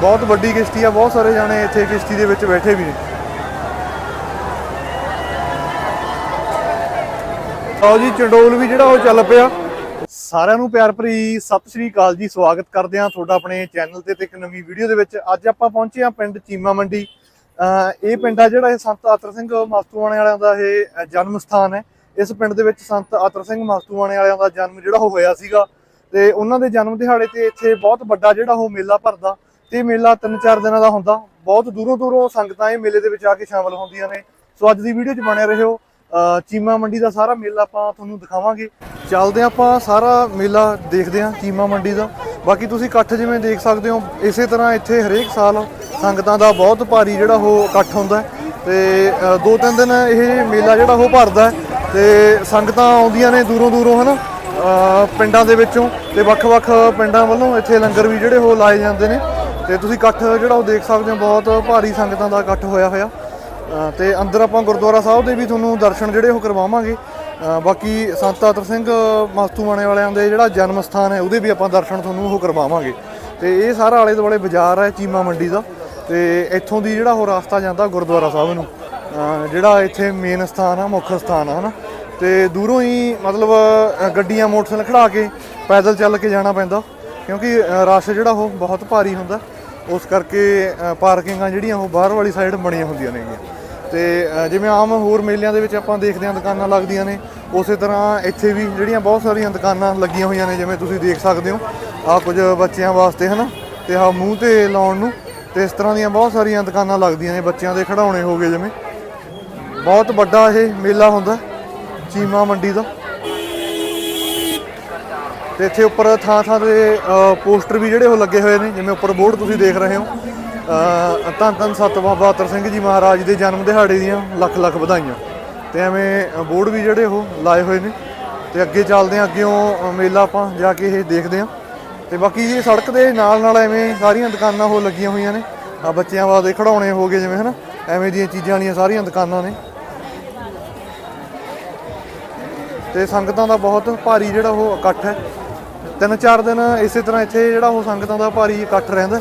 ਬਹੁਤ ਵੱਡੀ ਕਿਸ਼ਤੀ ਆ, ਬਹੁਤ ਸਾਰੇ ਜਾਣੇ ਇੱਥੇ ਕਿਸ਼ਤੀ ਦੇ ਵਿੱਚ ਬੈਠੇ ਵੀ ਨੇ। ਆਓ ਜੀ, ਚੰਡੋਲ ਵੀ ਜਿਹੜਾ ਉਹ ਚੱਲ ਪਿਆ। ਸਾਰਿਆਂ ਨੂੰ ਪਿਆਰ ਭਰੀ ਸਤਿ ਸ਼੍ਰੀ ਅਕਾਲ ਜੀ, ਸਵਾਗਤ ਕਰਦੇ ਹਾਂ ਤੁਹਾਡਾ ਆਪਣੇ ਚੈਨਲ ਤੇ ਤੇ ਇੱਕ ਨਵੀਂ ਵੀਡੀਓ ਦੇ ਵਿੱਚ। ਅੱਜ ਆਪਾਂ ਪਹੁੰਚੇ ਹਾਂ ਪਿੰਡ ਚੀਮਾ ਮੰਡੀ। ਅਹ ਇਹ ਪਿੰਡ ਆ ਜਿਹੜਾ ਇਹ ਸੰਤ ਆਤਰ ਸਿੰਘ ਮਾਸਤੂਆਣੇ ਵਾਲਿਆਂ ਦਾ ਇਹ ਜਨਮ ਸਥਾਨ ਹੈ। ਇਸ ਪਿੰਡ ਦੇ ਵਿੱਚ ਸੰਤ ਆਤਰ ਸਿੰਘ ਮਾਸਤੂਆਣੇ ਵਾਲਿਆਂ ਦਾ ਜਨਮ ਜਿਹੜਾ ਉਹ ਹੋਇਆ ਸੀਗਾ। ਤੇ ਉਹਨਾਂ ਦੇ ਜਨਮ ਦਿਹਾੜੇ ਤੇ ਇੱਥੇ ਬਹੁਤ ਵੱਡਾ ਜਿਹੜਾ ਉਹ ਮੇਲਾ ਭਰਦਾ। ਤੇ ਇਹ ਮੇਲਾ 3-4 ਦਿਨਾਂ ਦਾ ਹੁੰਦਾ। ਬਹੁਤ ਦੂਰੋਂ ਦੂਰੋਂ ਸੰਗਤਾਂ ਇਹ ਮੇਲੇ ਦੇ ਵਿੱਚ ਆ ਕੇ ਸ਼ਾਮਲ ਹੁੰਦੀਆਂ ਨੇ। ਸੋ ਅੱਜ ਦੀ ਵੀਡੀਓ 'ਚ ਬਣਿਆ ਰਹੋ, ਅਹ, ਚੀਮਾ ਮੰਡੀ ਦਾ ਸਾਰਾ ਮੇਲਾ ਆਪਾਂ ਤੁਹਾਨੂੰ ਦਿਖਾਵਾਂਗੇ। ਚੱਲਦੇ ਹਾਂ ਆਪਾਂ ਸਾਰਾ ਮੇਲਾ ਦੇਖਦੇ ਹਾਂ ਚੀਮਾ ਮੰਡੀ ਦਾ। ਬਾਕੀ ਤੁਸੀਂ ਇਕੱਠ ਜਿਵੇਂ ਦੇਖ ਸਕਦੇ ਹੋ, ਇਸੇ ਤਰ੍ਹਾਂ ਇੱਥੇ ਹਰੇਕ ਸਾਲ ਸੰਗਤਾਂ ਦਾ ਬਹੁਤ ਭਾਰੀ ਜਿਹੜਾ ਉਹ ਇਕੱਠ ਹੁੰਦਾ ਹੈ। ਤੇ ਦੋ ਤਿੰਨ ਦਿਨ ਇਹ ਮੇਲਾ ਜਿਹੜਾ ਉਹ ਭਰਦਾ ਹੈ। ਤੇ ਸੰਗਤਾਂ ਆਉਂਦੀਆਂ ਨੇ ਦੂਰੋਂ ਦੂਰੋਂ, ਹਨਾ? ਅਹ, ਪਿੰਡਾਂ ਦੇ ਵਿੱਚੋਂ। ਤੇ ਵੱਖ-ਵੱਖ ਪਿੰਡਾਂ ਵੱਲੋਂ ਇੱਥੇ ਲੰਗਰ ਵੀ ਜਿਹੜੇ ਉਹ ਲਾਏ ਜਾਂਦੇ ਨੇ। ਤੇ ਤੁਸੀਂ ਇਕੱਠ ਜਿਹੜਾ ਉਹ ਦੇਖ ਸਕਦੇ ਹੋ ਬਹੁਤ ਭਾਰੀ ਸੰਗਤਾਂ ਦਾ ਇਕੱਠ ਹੋਇਆ ਹੋਇਆ। ਅ, ਤੇ ਅੰਦਰ ਆਪਾਂ ਗੁਰਦੁਆਰਾ ਸਾਹਿਬ ਦੇ ਵੀ ਤੁਹਾਨੂੰ ਦਰਸ਼ਨ ਜਿਹੜੇ ਉਹ ਕਰਵਾਵਾਂਗੇ। ਬਾਕੀ ਸੰਤ ਆਤਰ ਸਿੰਘ ਮਸਤੂਆਣੇ ਵਾਲਿਆਂ ਦੇ ਜਿਹੜਾ ਜਨਮ ਸਥਾਨ ਹੈ ਉਹਦੇ ਵੀ ਆਪਾਂ ਦਰਸ਼ਨ ਤੁਹਾਨੂੰ ਉਹ ਕਰਵਾਵਾਂਗੇ। ਤੇ ਇਹ ਸਾਰਾ ਆਲੇ ਦੁਆਲੇ ਬਾਜ਼ਾਰ ਹੈ ਚੀਮਾ ਮੰਡੀ ਦਾ। ਤੇ ਇੱਥੋਂ ਦੀ ਜਿਹੜਾ ਉਹ ਰਸਤਾ ਜਾਂਦਾ ਗੁਰਦੁਆਰਾ ਸਾਹਿਬ ਨੂੰ। ਜਿਹੜਾ ਇੱਥੇ ਮੇਨ ਸਥਾਨ ਆ ਮੁੱਖ ਸਥਾਨ ਆ ਹਨਾ। ਤੇ ਦੂਰੋਂ ਹੀ ਮਤਲਬ ਗੱਡੀਆਂ ਮੋਟਰਸਾਈਕਲ ਖੜਾ ਕੇ ਪੈਦਲ ਚੱਲ ਕੇ ਜਾਣਾ ਪੈਂਦਾ। ਕਿਉਂਕਿ ਰਸ਼ ਜਿਹੜਾ ਉਹ ਬਹੁਤ ਭਾਰੀ ਹੁੰਦਾ। ਉਸ ਕਰਕੇ ਪਾਰਕਿੰਗਾਂ ਜਿਹੜੀਆਂ ਉਹ ਬਾਹਰ ਵਾਲੀ ਸਾਈਡ ਬਣੀਆਂ ਹੁੰਦੀਆਂ ਨੇਗੀਆਂ। ਤੇ ਜਿਵੇਂ ਆਮ ਹੋਰ ਮੇਲਿਆਂ ਦੇ ਵਿੱਚ ਆਪਾਂ ਦੇਖਦੇ ਹਾਂ ਦੁਕਾਨਾਂ ਲੱਗਦੀਆਂ ਨੇ, ਉਸੇ ਤਰ੍ਹਾਂ ਇੱਥੇ ਵੀ ਜਿਹੜੀਆਂ ਬਹੁਤ ਸਾਰੀਆਂ ਦੁਕਾਨਾਂ ਲੱਗੀਆਂ ਹੋਈਆਂ ਨੇ, ਜਿਵੇਂ ਤੁਸੀਂ ਦੇਖ ਸਕਦੇ ਹੋ। ਆ ਕੁਝ ਬੱਚਿਆਂ ਵਾਸਤੇ, ਹਨਾ? ਤੇ ਆ ਮੂੰਹ ਤੇ ਲਾਉਣ ਨੂੰ, ਤੇ ਇਸ ਤਰ੍ਹਾਂ ਦੀਆਂ ਬਹੁਤ ਸਾਰੀਆਂ ਦੁਕਾਨਾਂ ਲੱਗਦੀਆਂ ਨੇ, ਬੱਚਿਆਂ ਦੇ ਖਿਡੌਣੇ ਹੋ ਗਏ ਜਿਵੇਂ। ਬਹੁਤ ਵੱਡਾ ਇਹ ਮੇਲਾ ਹੁੰਦਾ, ਚੀਮਾ ਮੰਡੀ ਦਾ। ਤੇ ਇੱਥੇ ਉੱਪਰ ਥਾਂ ਥਾਂ ਤੇ ਪੋਸਟਰ ਵੀ ਜਿਹੜੇ ਉਹ ਲੱਗੇ ਹੋਏ ਨੇ ਜਿਵੇਂ ਉੱਪਰ ਬੋਰਡ ਤੁਸੀਂ ਦੇਖ ਰਹੇ ਹੋ। ਧੰਨ ਧੰਨ ਸਤ ਬਾਬਾ ਅਤਰ ਸਿੰਘ ਜੀ ਮਹਾਰਾਜ ਦੇ ਜਨਮ ਦਿਹਾੜੇ ਦੀਆਂ ਲੱਖ ਲੱਖ ਵਧਾਈਆਂ। ਤੇ ਐਵੇਂ ਬੋਰਡ ਵੀ ਜਿਹੜੇ ਉਹ ਲਾਏ ਹੋਏ ਨੇ। ਤੇ ਅੱਗੇ ਚੱਲਦੇ ਹਾਂ ਅੱਗੇੋਂ ਅ, ਮੇਲਾ ਆਪਾਂ ਜਾ ਕੇ ਇਹ ਦੇਖਦੇ ਹਾਂ। ਤੇ ਬਾਕੀ ਇਹ ਸੜਕ ਦੇ ਨਾਲ ਨਾਲ ਐਵੇਂ ਸਾਰੀਆਂ ਦੁਕਾਨਾਂ ਉਹ ਲੱਗੀਆਂ ਹੋਈਆਂ ਨੇ। ਆ ਬੱਚਿਆਂ ਵਾਸਤੇ ਖਿਡੌਣੇ ਹੋ ਗਏ ਜਿਵੇਂ ਹਨਾ ਐਵੇਂ ਦੀਆਂ ਚੀਜ਼ਾਂ ਵਾਲੀਆਂ ਸਾਰੀਆਂ ਦੁਕਾਨਾਂ ਨੇ। ਤੇ ਸੰਗਤਾਂ ਦਾ ਬਹੁਤ ਭਾਰੀ ਜਿਹੜਾ ਉਹ ਇਕੱਠ ਹੈ। ਤਿੰਨ ਚਾਰ ਦਿਨ ਇਸੇ ਤਰ੍ਹਾਂ ਇੱਥੇ ਜਿਹੜਾ ਉਹ ਸੰਗਤਾਂ ਦਾ ਭਾਰੀ ਇਕੱਠ ਰਹਿੰਦਾ।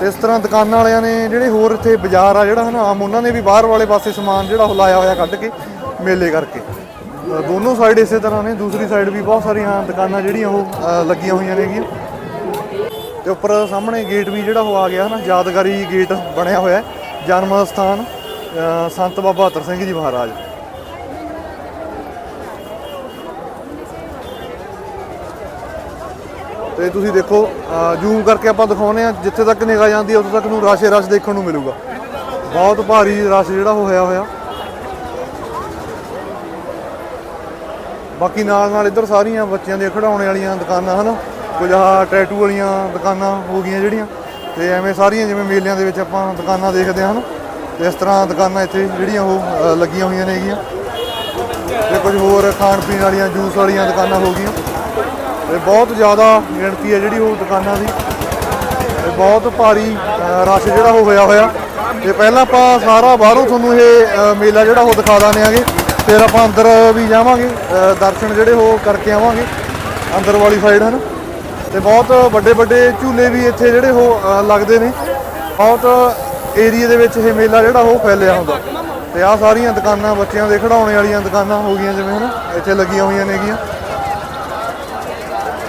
ਤੇ ਇਸ ਤਰ੍ਹਾਂ ਦੁਕਾਨਾਂ ਵਾਲਿਆਂ ਨੇ ਜਿਹੜੇ ਹੋਰ ਇੱਥੇ ਬਾਜ਼ਾਰ ਆ, ਜਿਹੜਾ ਹਨਾ ਆਮ ਉਹਨਾਂ ਨੇ ਵੀ ਬਾਹਰ ਵਾਲੇ ਪਾਸੇ ਸਮਾਨ ਜਿਹੜਾ ਉਹ ਲਾਇਆ ਹੋਇਆ ਕੱਢ ਕੇ ਮੇਲੇ ਕਰਕੇ। ਦੋਨੋਂ ਸਾਈਡ ਇਸੇ ਤਰ੍ਹਾਂ ਨੇ, ਦੂਸਰੀ ਸਾਈਡ ਵੀ ਬਹੁਤ ਸਾਰੀਆਂ ਦੁਕਾਨਾਂ ਜਿਹੜੀਆਂ ਉਹ ਲੱਗੀਆਂ ਹੋਈਆਂ ਨੇਗੀਆਂ ਤੇ ਉੱਪਰ ਸਾਹਮਣੇ ਗੇਟ ਵੀ ਜਿਹੜਾ ਉਹ ਆ ਗਿਆ ਹਨਾ, ਯਾਦਗਾਰੀ ਗੇਟ ਬਣਿਆ ਹੋਇਆ ਜਨਮ ਸਥਾਨ ਸੰਤ ਬਾਬਾ ਅਤਰ ਸਿੰਘ ਜੀ ਮਹਾਰਾਜ। ਤੇ ਤੁਸੀਂ ਦੇਖੋ ਜ਼ੂਮ ਕਰਕੇ ਆਪਾਂ ਦਿਖਾਉਨੇ ਆ ਜਿੱਥੇ ਤੱਕ ਨਿਗਾਹ ਜਾਂਦੀ ਹੈ, ਉੱਥੇ ਤੱਕ ਨੂੰ ਰਸ਼ ਰਸ਼ ਦੇਖਣ ਨੂੰ ਮਿਲੂਗਾ। ਬਹੁਤ ਭਾਰੀ ਰਸ਼ ਜਿਹੜਾ ਉਹ ਹੋਇਆ ਹੋਇਆ। ਬਾਕੀ ਨਾਲ ਨਾਲ ਇੱਧਰ ਸਾਰੀਆਂ ਬੱਚਿਆਂ ਦੀਆਂ ਖਿਡੌਣੇ ਵਾਲੀਆਂ ਦੁਕਾਨਾਂ, ਹਨ? ਕੁਝ ਆਹ ਟੈਟੂ ਵਾਲੀਆਂ ਦੁਕਾਨਾਂ ਹੋ ਗਈਆਂ ਜਿਹੜੀਆਂ। ਤੇ ਐਵੇਂ ਸਾਰੀਆਂ ਜਿਵੇਂ ਮੇਲਿਆਂ ਦੇ ਵਿੱਚ ਆਪਾਂ ਦੁਕਾਨਾਂ ਦੇਖਦੇ ਹਾਂ, ਹਨ? ਤੇ ਇਸ ਤਰ੍ਹਾਂ ਦੁਕਾਨਾਂ ਇੱਥੇ ਜਿਹੜੀਆਂ ਉਹ ਲੱਗੀਆਂ ਹੋਈਆਂ ਨੇਗੀਆਂ। ਤੇ ਕੁਝ ਹੋਰ ਖਾਣ ਪੀਣ ਵਾਲੀਆਂ, ਜੂਸ ਵਾਲੀਆਂ ਦੁਕਾਨਾਂ ਹੋ ਗਈਆਂ। ਤੇ ਬਹੁਤ ਜ਼ਿਆਦਾ ਗਿਣਤੀ ਹੈ ਜਿਹੜੀ ਉਹ ਦੁਕਾਨਾਂ ਦੀ। ਤੇ ਬਹੁਤ ਭਾਰੀ ਰਸ਼ ਜਿਹੜਾ ਉਹ ਹੋਇਆ ਹੋਇਆ। ਤੇ ਪਹਿਲਾਂ ਆਪਾਂ ਸਾਰਾ ਬਾਹਰੋਂ ਤੁਹਾਨੂੰ ਇਹ ਮੇਲਾ ਜਿਹੜਾ ਉਹ ਦਿਖਾ ਦਾਂਗੇ ਆਗੇ ਫਿਰ ਆਪਾਂ ਅੰਦਰ ਵੀ ਜਾਵਾਂਗੇ ਦਰਸ਼ਨ ਜਿਹੜੇ ਉਹ ਕਰਕੇ ਆਵਾਂਗੇ। ਅੰਦਰ ਵਾਲੀ ਸਾਈਡ ਹਨ? ਤੇ ਬਹੁਤ ਵੱਡੇ ਵੱਡੇ ਝੂਲੇ ਵੀ ਇੱਥੇ ਜਿਹੜੇ ਉਹ ਲੱਗਦੇ ਨੇ। ਬਹੁਤ ਏਰੀਆ ਦੇ ਵਿੱਚ ਇਹ ਮੇਲਾ ਜਿਹੜਾ ਉਹ ਫੈਲਿਆ ਹੁੰਦਾ। ਤੇ ਆਹ ਸਾਰੀਆਂ ਦੁਕਾਨਾਂ ਬੱਚਿਆਂ ਦੇ ਖਿਡੌਣੇ ਵਾਲੀਆਂ ਦੁਕਾਨਾਂ ਹੋ ਗਈਆਂ ਜਿਵੇਂ, ਹਨਾ? ਇੱਥੇ ਲੱਗੀਆਂ ਹੋਈਆਂ ਨੇਗੀਆਂ।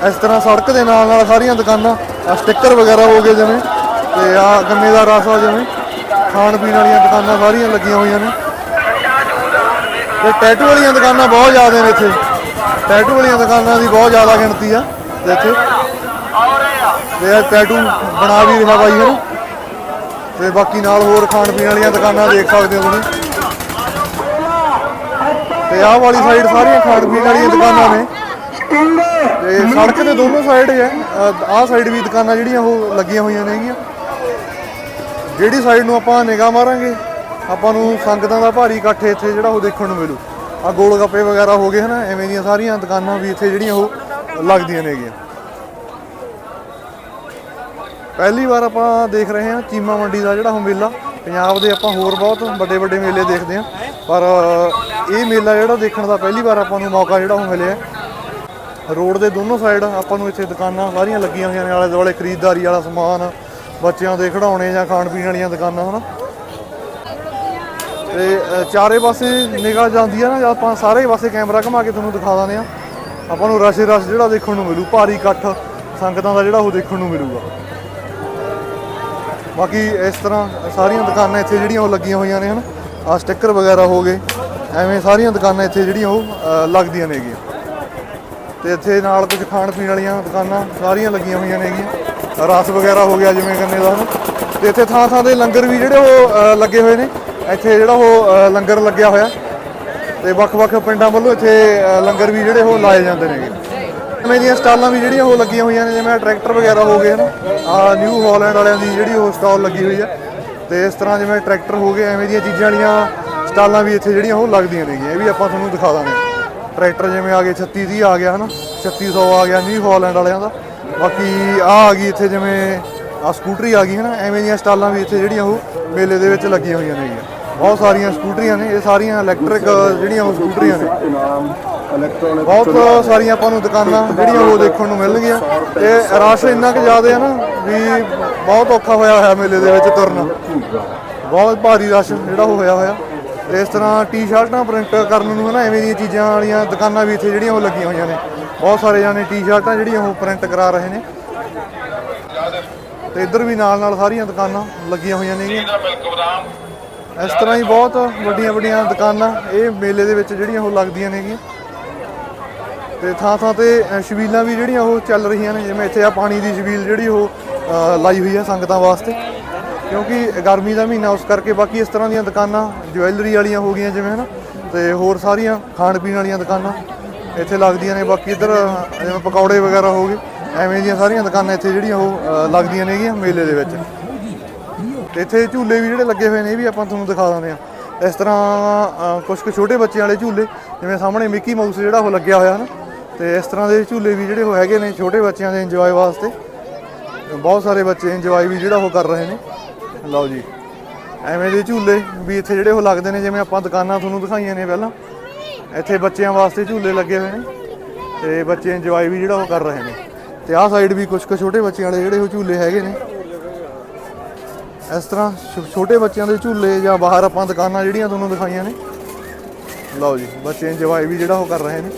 ਇਸ ਤਰ੍ਹਾਂ ਸੜਕ ਦੇ ਨਾਲ ਨਾਲ ਸਾਰੀਆਂ ਦੁਕਾਨਾਂ, ਆਹ ਸਟicker ਵਗੈਰਾ ਹੋ ਗਏ ਜਿਵੇਂ, ਤੇ ਆ ਗੰਨੇ ਦਾ ਰਸ ਆ ਜਿਵੇਂ, ਖਾਣ ਪੀਣ ਵਾਲੀਆਂ ਦੁਕਾਨਾਂ ਸਾਰੀਆਂ ਲੱਗੀਆਂ ਹੋਈਆਂ ਨੇ। ਤੇ ਟੈਟੂ ਵਾਲੀਆਂ ਦੁਕਾਨਾਂ ਬਹੁਤ ਜ਼ਿਆਦਾ ਨੇ ਇੱਥੇ। ਟੈਟੂ ਵਾਲੀਆਂ ਦੁਕਾਨਾਂ ਦੀ ਬਹੁਤ ਜ਼ਿਆਦਾ ਗਿਣਤੀ ਆ ਇੱਥੇ। ਤੇ ਟੈਟੂ ਬਣਾ ਵੀ ਰਿਹਾ ਬਾਈ ਹਨ। ਤੇ ਬਾਕੀ ਨਾਲ ਹੋਰ ਖਾਣ ਪੀਣ ਵਾਲੀਆਂ ਦੁਕਾਨਾਂ ਦੇਖ ਸਕਦੇ ਹੋ ਤੁਸੀਂ। ਤੇ ਆਹ ਵਾਲੀ ਸਾਈਡ ਸਾਰੀਆਂ ਖਾਣ ਪੀਣ ਵਾਲੀਆਂ ਦੁਕਾਨਾਂ ਨੇ। ਤੇ ਸੜਕ ਦੇ ਦੋਨੋਂ ਸਾਈਡ ਹੈ ਆਹ ਸਾਈਡ ਵੀ ਦੁਕਾਨਾਂ ਜਿਹੜੀਆਂ ਉਹ ਲੱਗੀਆਂ ਹੋਈਆਂ ਨੇਗੀਆਂ। ਜਿਹੜੀ ਸਾਈਡ ਨੂੰ ਆਪਾਂ ਨਿਗਾਹ ਮਾਰਾਂਗੇ, ਆਪਾਂ ਨੂੰ ਸੰਗਤਾਂ ਦਾ ਭਾਰੀ ਇਕੱਠ ਇੱਥੇ ਜਿਹੜਾ ਉਹ ਦੇਖਣ ਨੂੰ ਮਿਲੂ। ਆ ਗੋਲ ਗੱਪੇ ਵਗੈਰਾ ਹੋ ਗਏ ਹਨਾ, ਐਵੇਂ ਦੀਆਂ ਸਾਰੀਆਂ ਦੁਕਾਨਾਂ ਵੀ ਇੱਥੇ ਜਿਹੜੀਆਂ ਉਹ ਲੱਗਦੀਆਂ ਨੇਗੀਆਂ। ਪਹਿਲੀ ਵਾਰ ਆਪਾਂ ਦੇਖ ਰਹੇ ਹਾਂ ਚੀਮਾ ਮੰਡੀ ਦਾ ਜਿਹੜਾ ਉਹ ਮੇਲਾ। ਪੰਜਾਬ ਦੇ ਆਪਾਂ ਹੋਰ ਬਹੁਤ ਵੱਡੇ ਵੱਡੇ ਮੇਲੇ ਦੇਖਦੇ ਹਾਂ। ਪਰ ਇਹ ਮੇਲਾ ਜਿਹੜਾ ਦੇਖਣ ਦਾ ਪਹਿਲੀ ਵਾਰ ਆਪਾਂ ਨੂੰ ਮੌਕਾ ਜਿਹੜਾ ਉਹ ਮਿਲਿਆ ਰੋਡ ਦੇ ਦੋਨੋਂ ਸਾਈਡ ਆਪਾਂ ਨੂੰ ਇੱਥੇ ਦੁਕਾਨਾਂ ਸਾਰੀਆਂ ਲੱਗੀਆਂ ਹੋਈਆਂ ਨੇ ਆਲੇ ਦੁਆਲੇ ਖਰੀਦਦਾਰੀ ਵਾਲਾ ਸਮਾਨ ਬੱਚਿਆਂ ਦੇ ਖਿਡੌਣੇ ਜਾਂ ਖਾਣ ਪੀਣ ਵਾਲੀਆਂ ਦੁਕਾਨਾਂ ਹਨਾ? ਤੇ ਅ, ਚਾਰੇ ਪਾਸੇ ਨਿਗਾਹ ਜਾਂਦੀ ਆ ਨਾ ਆਪਾਂ ਸਾਰੇ ਪਾਸੇ ਕੈਮਰਾ ਘੁਮਾ ਕੇ ਤੁਹਾਨੂੰ ਦਿਖਾ ਦਾਂਦੇ ਆ। ਆਪਾਂ ਨੂੰ ਰਸ਼ ਰਸ਼ ਜਿਹੜਾ ਦੇਖਣ ਨੂੰ ਮਿਲੂ ਭਾਰੀ ਇਕੱਠ ਸੰਗਤਾਂ ਦਾ ਜਿਹੜਾ ਉਹ ਦੇਖਣ ਨੂੰ ਮਿਲੂਗਾ। ਬਾਕੀ ਇਸ ਤਰ੍ਹਾਂ ਸਾਰੀਆਂ ਦੁਕਾਨਾਂ ਇੱਥੇ ਜਿਹੜੀਆਂ ਉਹ ਲੱਗੀਆਂ ਹੋਈਆਂ ਨੇ ਹਨ? ਆ ਸਟicker ਵਗੈਰਾ ਹੋ ਗਏ ਐਵੇਂ ਸਾਰੀਆਂ ਦੁਕਾਨਾਂ ਇੱਥੇ ਜਿਹੜੀਆਂ ਉਹ ਲੱਗਦੀਆਂ ਨੇਗੀਆਂ। ਤੇ ਇੱਥੇ ਨਾਲ ਕੁਝ ਖਾਣ ਪੀਣ ਵਾਲੀਆਂ ਦੁਕਾਨਾਂ ਸਾਰੀਆਂ ਲੱਗੀਆਂ ਹੋਈਆਂ ਨੇਗੀਆਂ ਰਸ ਵਗੈਰਾ ਹੋ ਗਿਆ ਜਿਵੇਂ ਗੰਨੇ ਦਾ ਹਨਾ ਤੇ ਇੱਥੇ ਥਾਂ ਥਾਂ ਦੇ ਲੰਗਰ ਵੀ ਜਿਹੜੇ ਉਹ ਲੱਗੇ ਹੋਏ ਨੇ। ਇੱਥੇ ਜਿਹੜਾ ਉਹ ਲੰਗਰ ਲੱਗਿਆ ਹੋਇਆ। ਤੇ ਵੱਖ-ਵੱਖ ਪਿੰਡਾਂ ਵੱਲੋਂ ਇੱਥੇ ਲੰਗਰ ਵੀ ਜਿਹੜੇ ਉਹ ਲਾਏ ਜਾਂਦੇ ਨੇਗੇ ਐਵੇਂ ਦੀਆਂ ਸਟਾਲਾਂ ਵੀ ਜਿਹੜੀਆਂ ਉਹ ਲੱਗੀਆਂ ਹੋਈਆਂ ਨੇ, ਜਿਵੇਂ ਟਰੈਕਟਰ ਵਗੈਰਾ ਹੋ ਗਏ ਹਨਾ। ਆ ਨਿਊ ਹਾਲੈਂਡ ਵਾਲਿਆਂ ਦੀ ਜਿਹੜੀ ਉਹ ਸਟਾਲ ਲੱਗੀ ਹੋਈ ਆ। ਤੇ ਇਸ ਤਰ੍ਹਾਂ ਜਿਵੇਂ ਟਰੈਕਟਰ ਹੋ ਗਏ, ਐਵੇਂ ਦੀਆਂ ਚੀਜ਼ਾਂ ਵਾਲੀਆਂ ਸਟਾਲਾਂ ਵੀ ਇੱਥੇ ਜਿਹੜੀਆਂ ਉਹ ਲੱਗਦੀਆਂ ਨੇਗੀਆਂ ਇਹ ਵੀ ਆਪਾਂ ਤੁਹਾਨੂੰ ਦਿਖਾ ਦਾਂਗੇ। ਟਰੈਕਟਰ ਜਿਵੇਂ ਆ ਗਏ 3630 ਆ ਗਿਆ ਹਨਾ 3600 ਆ ਗਿਆ ਨਿਊ ਹਾਲੈਂਡ ਵਾਲਿਆਂ ਦਾ। ਬਾਕੀ ਆ ਆ ਗਈ ਇੱਥੇ ਜਿਵੇਂ ਆ ਸਕੂਟਰੀ ਆ ਗਈ ਹਨਾ, ਐਵੇਂ ਦੀਆਂ ਸਟਾਲਾਂ ਵੀ ਇੱਥੇ ਜਿਹੜੀਆਂ ਉਹ ਮੇਲੇ ਦੇ ਵਿੱਚ ਲੱਗੀਆਂ ਹੋਈਆਂ ਨੇਗੀਆਂ। ਬਹੁਤ ਸਾਰੀਆਂ ਸਕੂਟਰੀਆਂ ਨੇ, ਇਹ ਸਾਰੀਆਂ ਇਲੈਕਟ੍ਰਿਕ ਜਿਹੜੀਆਂ ਉਹ ਸਕੂਟਰੀਆਂ ਨੇ। ਬਹੁਤ ਸਾਰੀਆਂ ਆਪਾਂ ਨੂੰ ਦੁਕਾਨਾਂ ਜਿਹੜੀਆਂ ਉਹ ਦੇਖਣ ਨੂੰ ਮਿਲਣਗੀਆਂ। ਤੇ ਰਸ਼ ਇੰਨਾ ਕੁ ਜ਼ਿਆਦਾ ਹੈ ਨਾ ਵੀ ਬਹੁਤ ਔਖਾ ਹੋਇਆ ਹੋਇਆ ਮੇਲੇ ਦੇ ਵਿੱਚ ਤੁਰਨਾ। ਬਹੁਤ ਭਾਰੀ ਰਸ਼ ਜਿਹੜਾ ਉਹ ਹੋਇਆ ਹੋਇਆ। ਇਸ ਤਰ੍ਹਾਂ ਟੀ-ਸ਼ਰਟਾਂ ਪ੍ਰਿੰਟ ਕਰਨ ਨੂੰ ਹਨਾ ਐਵੇਂ ਦੀਆਂ ਚੀਜ਼ਾਂ ਵਾਲੀਆਂ ਦੁਕਾਨਾਂ ਵੀ ਇੱਥੇ ਜਿਹੜੀਆਂ ਉਹ ਲੱਗੀਆਂ ਹੋਈਆਂ ਨੇ। ਬਹੁਤ ਸਾਰੇ ਜਾਣੇ ਟੀ-ਸ਼ਰਟਾਂ ਜਿਹੜੀਆਂ ਉਹ ਪ੍ਰਿੰਟ ਕਰਾ ਰਹੇ ਨੇ। ਤੇ ਇੱਧਰ ਵੀ ਨਾਲ ਨਾਲ ਸਾਰੀਆਂ ਦੁਕਾਨਾਂ ਲੱਗੀਆਂ ਹੋਈਆਂ ਨੇਗੀਆਂ। ਇਸ ਤਰ੍ਹਾਂ ਹੀ ਬਹੁਤ ਵੱਡੀਆਂ ਵੱਡੀਆਂ ਦੁਕਾਨਾਂ ਇਹ ਮੇਲੇ ਦੇ ਵਿੱਚ ਜਿਹੜੀਆਂ ਉਹ ਲੱਗਦੀਆਂ ਨੇਗੀਆਂ। ਤੇ ਥਾਂ ਥਾਂ ਤੇ ਸ਼ਬੀਲਾਂ ਵੀ ਜਿਹੜੀਆਂ ਉਹ ਚੱਲ ਰਹੀਆਂ ਨੇ, ਜਿਵੇਂ ਇੱਥੇ ਆ ਪਾਣੀ ਦੀ ਸ਼ਬੀਲ ਜਿਹੜੀ ਉਹ ਲਾਈ ਹੋਈ ਹੈ ਸੰਗਤਾਂ ਵਾਸਤੇ। ਕਿਉਂਕਿ ਗਰਮੀ ਦਾ ਮਹੀਨਾ ਉਸ ਕਰਕੇ ਬਾਕੀ ਇਸ ਤਰ੍ਹਾਂ ਦੀਆਂ ਦੁਕਾਨਾਂ ਜਵੈਲਰੀ ਵਾਲੀਆਂ ਹੋ ਗਈਆਂ ਜਿਵੇਂ ਹਨਾ? ਤੇ ਹੋਰ ਸਾਰੀਆਂ ਖਾਣ ਪੀਣ ਵਾਲੀਆਂ ਦੁਕਾਨਾਂ ਇੱਥੇ ਲੱਗਦੀਆਂ ਨੇ। ਬਾਕੀ ਇੱਧਰ ਜਿਵੇਂ ਪਕੌੜੇ ਵਗੈਰਾ ਹੋ ਗਏ ਐਵੇਂ ਦੀਆਂ ਸਾਰੀਆਂ ਦੁਕਾਨਾਂ ਇੱਥੇ ਜਿਹੜੀਆਂ ਉਹ ਲੱਗਦੀਆਂ ਨੇਗੀਆਂ ਮੇਲੇ ਦੇ ਵਿੱਚ। ਤੇ ਇੱਥੇ ਝੂਲੇ ਵੀ ਜਿਹੜੇ ਲੱਗੇ ਹੋਏ ਨੇ ਇਹ ਵੀ ਆਪਾਂ ਤੁਹਾਨੂੰ ਦਿਖਾ ਦਿੰਦੇ ਆ ਇਸ ਤਰ੍ਹਾਂ ਅ, ਕੁਝ ਕੁ ਛੋਟੇ ਬੱਚਿਆਂ ਵਾਲੇ ਝੂਲੇ ਜਿਵੇਂ ਸਾਹਮਣੇ ਮਿੱਕੀ ਮਾਊਸ ਜਿਹੜਾ ਉਹ ਲੱਗਿਆ ਹੋਇਆ ਨਾ ਤੇ ਇਸ ਤਰ੍ਹਾਂ ਦੇ ਝੂਲੇ ਵੀ ਜਿਹੜੇ ਉਹ ਹੈਗੇ ਨੇ ਛੋਟੇ ਬੱਚਿਆਂ ਦੇ ਇੰਜੋਏ ਵਾਸਤੇ। ਬਹੁਤ ਸਾਰੇ ਬੱਚੇ ਇੰਜੋਏ ਵੀ ਜਿਹੜਾ ਉਹ ਕਰ ਰਹੇ ਨੇ। ਲਓ ਜੀ। ਐਵੇਂ ਦੇ ਝੂਲੇ ਵੀ ਇੱਥੇ ਜਿਹੜੇ ਉਹ ਲੱਗਦੇ ਨੇ, ਜਿਵੇਂ ਆਪਾਂ ਦੁਕਾਨਾਂ ਤੁਹਾਨੂੰ ਦਿਖਾਈਆਂ ਨੇ ਪਹਿਲਾਂ। ਇੱਥੇ ਬੱਚਿਆਂ ਵਾਸਤੇ ਝੂਲੇ ਲੱਗੇ ਹੋਏ ਨੇ ਤੇ ਬੱਚੇ ਇੰਜੋਏ ਵੀ ਜਿਹੜਾ ਉਹ ਕਰ ਰਹੇ ਨੇ। ਤੇ ਆਹ ਸਾਈਡ ਵੀ ਕੁਝ ਕੁ ਛੋਟੇ ਬੱਚਿਆਂ ਵਾਲੇ ਜਿਹੜੇ ਉਹ ਝੂਲੇ ਹੈਗੇ ਨੇ। ਇਸ ਤਰ੍ਹਾਂ ਛੋ- ਛੋਟੇ ਬੱਚਿਆਂ ਦੇ ਝੂਲੇ ਜਾਂ ਬਾਹਰ ਆਪਾਂ ਦੁਕਾਨਾਂ ਜਿਹੜੀਆਂ ਤੁਹਾਨੂੰ ਦਿਖਾਈਆਂ ਨੇ। ਲਓ ਜੀ, ਬੱਚੇ ਇੰਜੋਏ ਵੀ ਜਿਹੜਾ ਉਹ ਕਰ ਰਹੇ ਨੇ।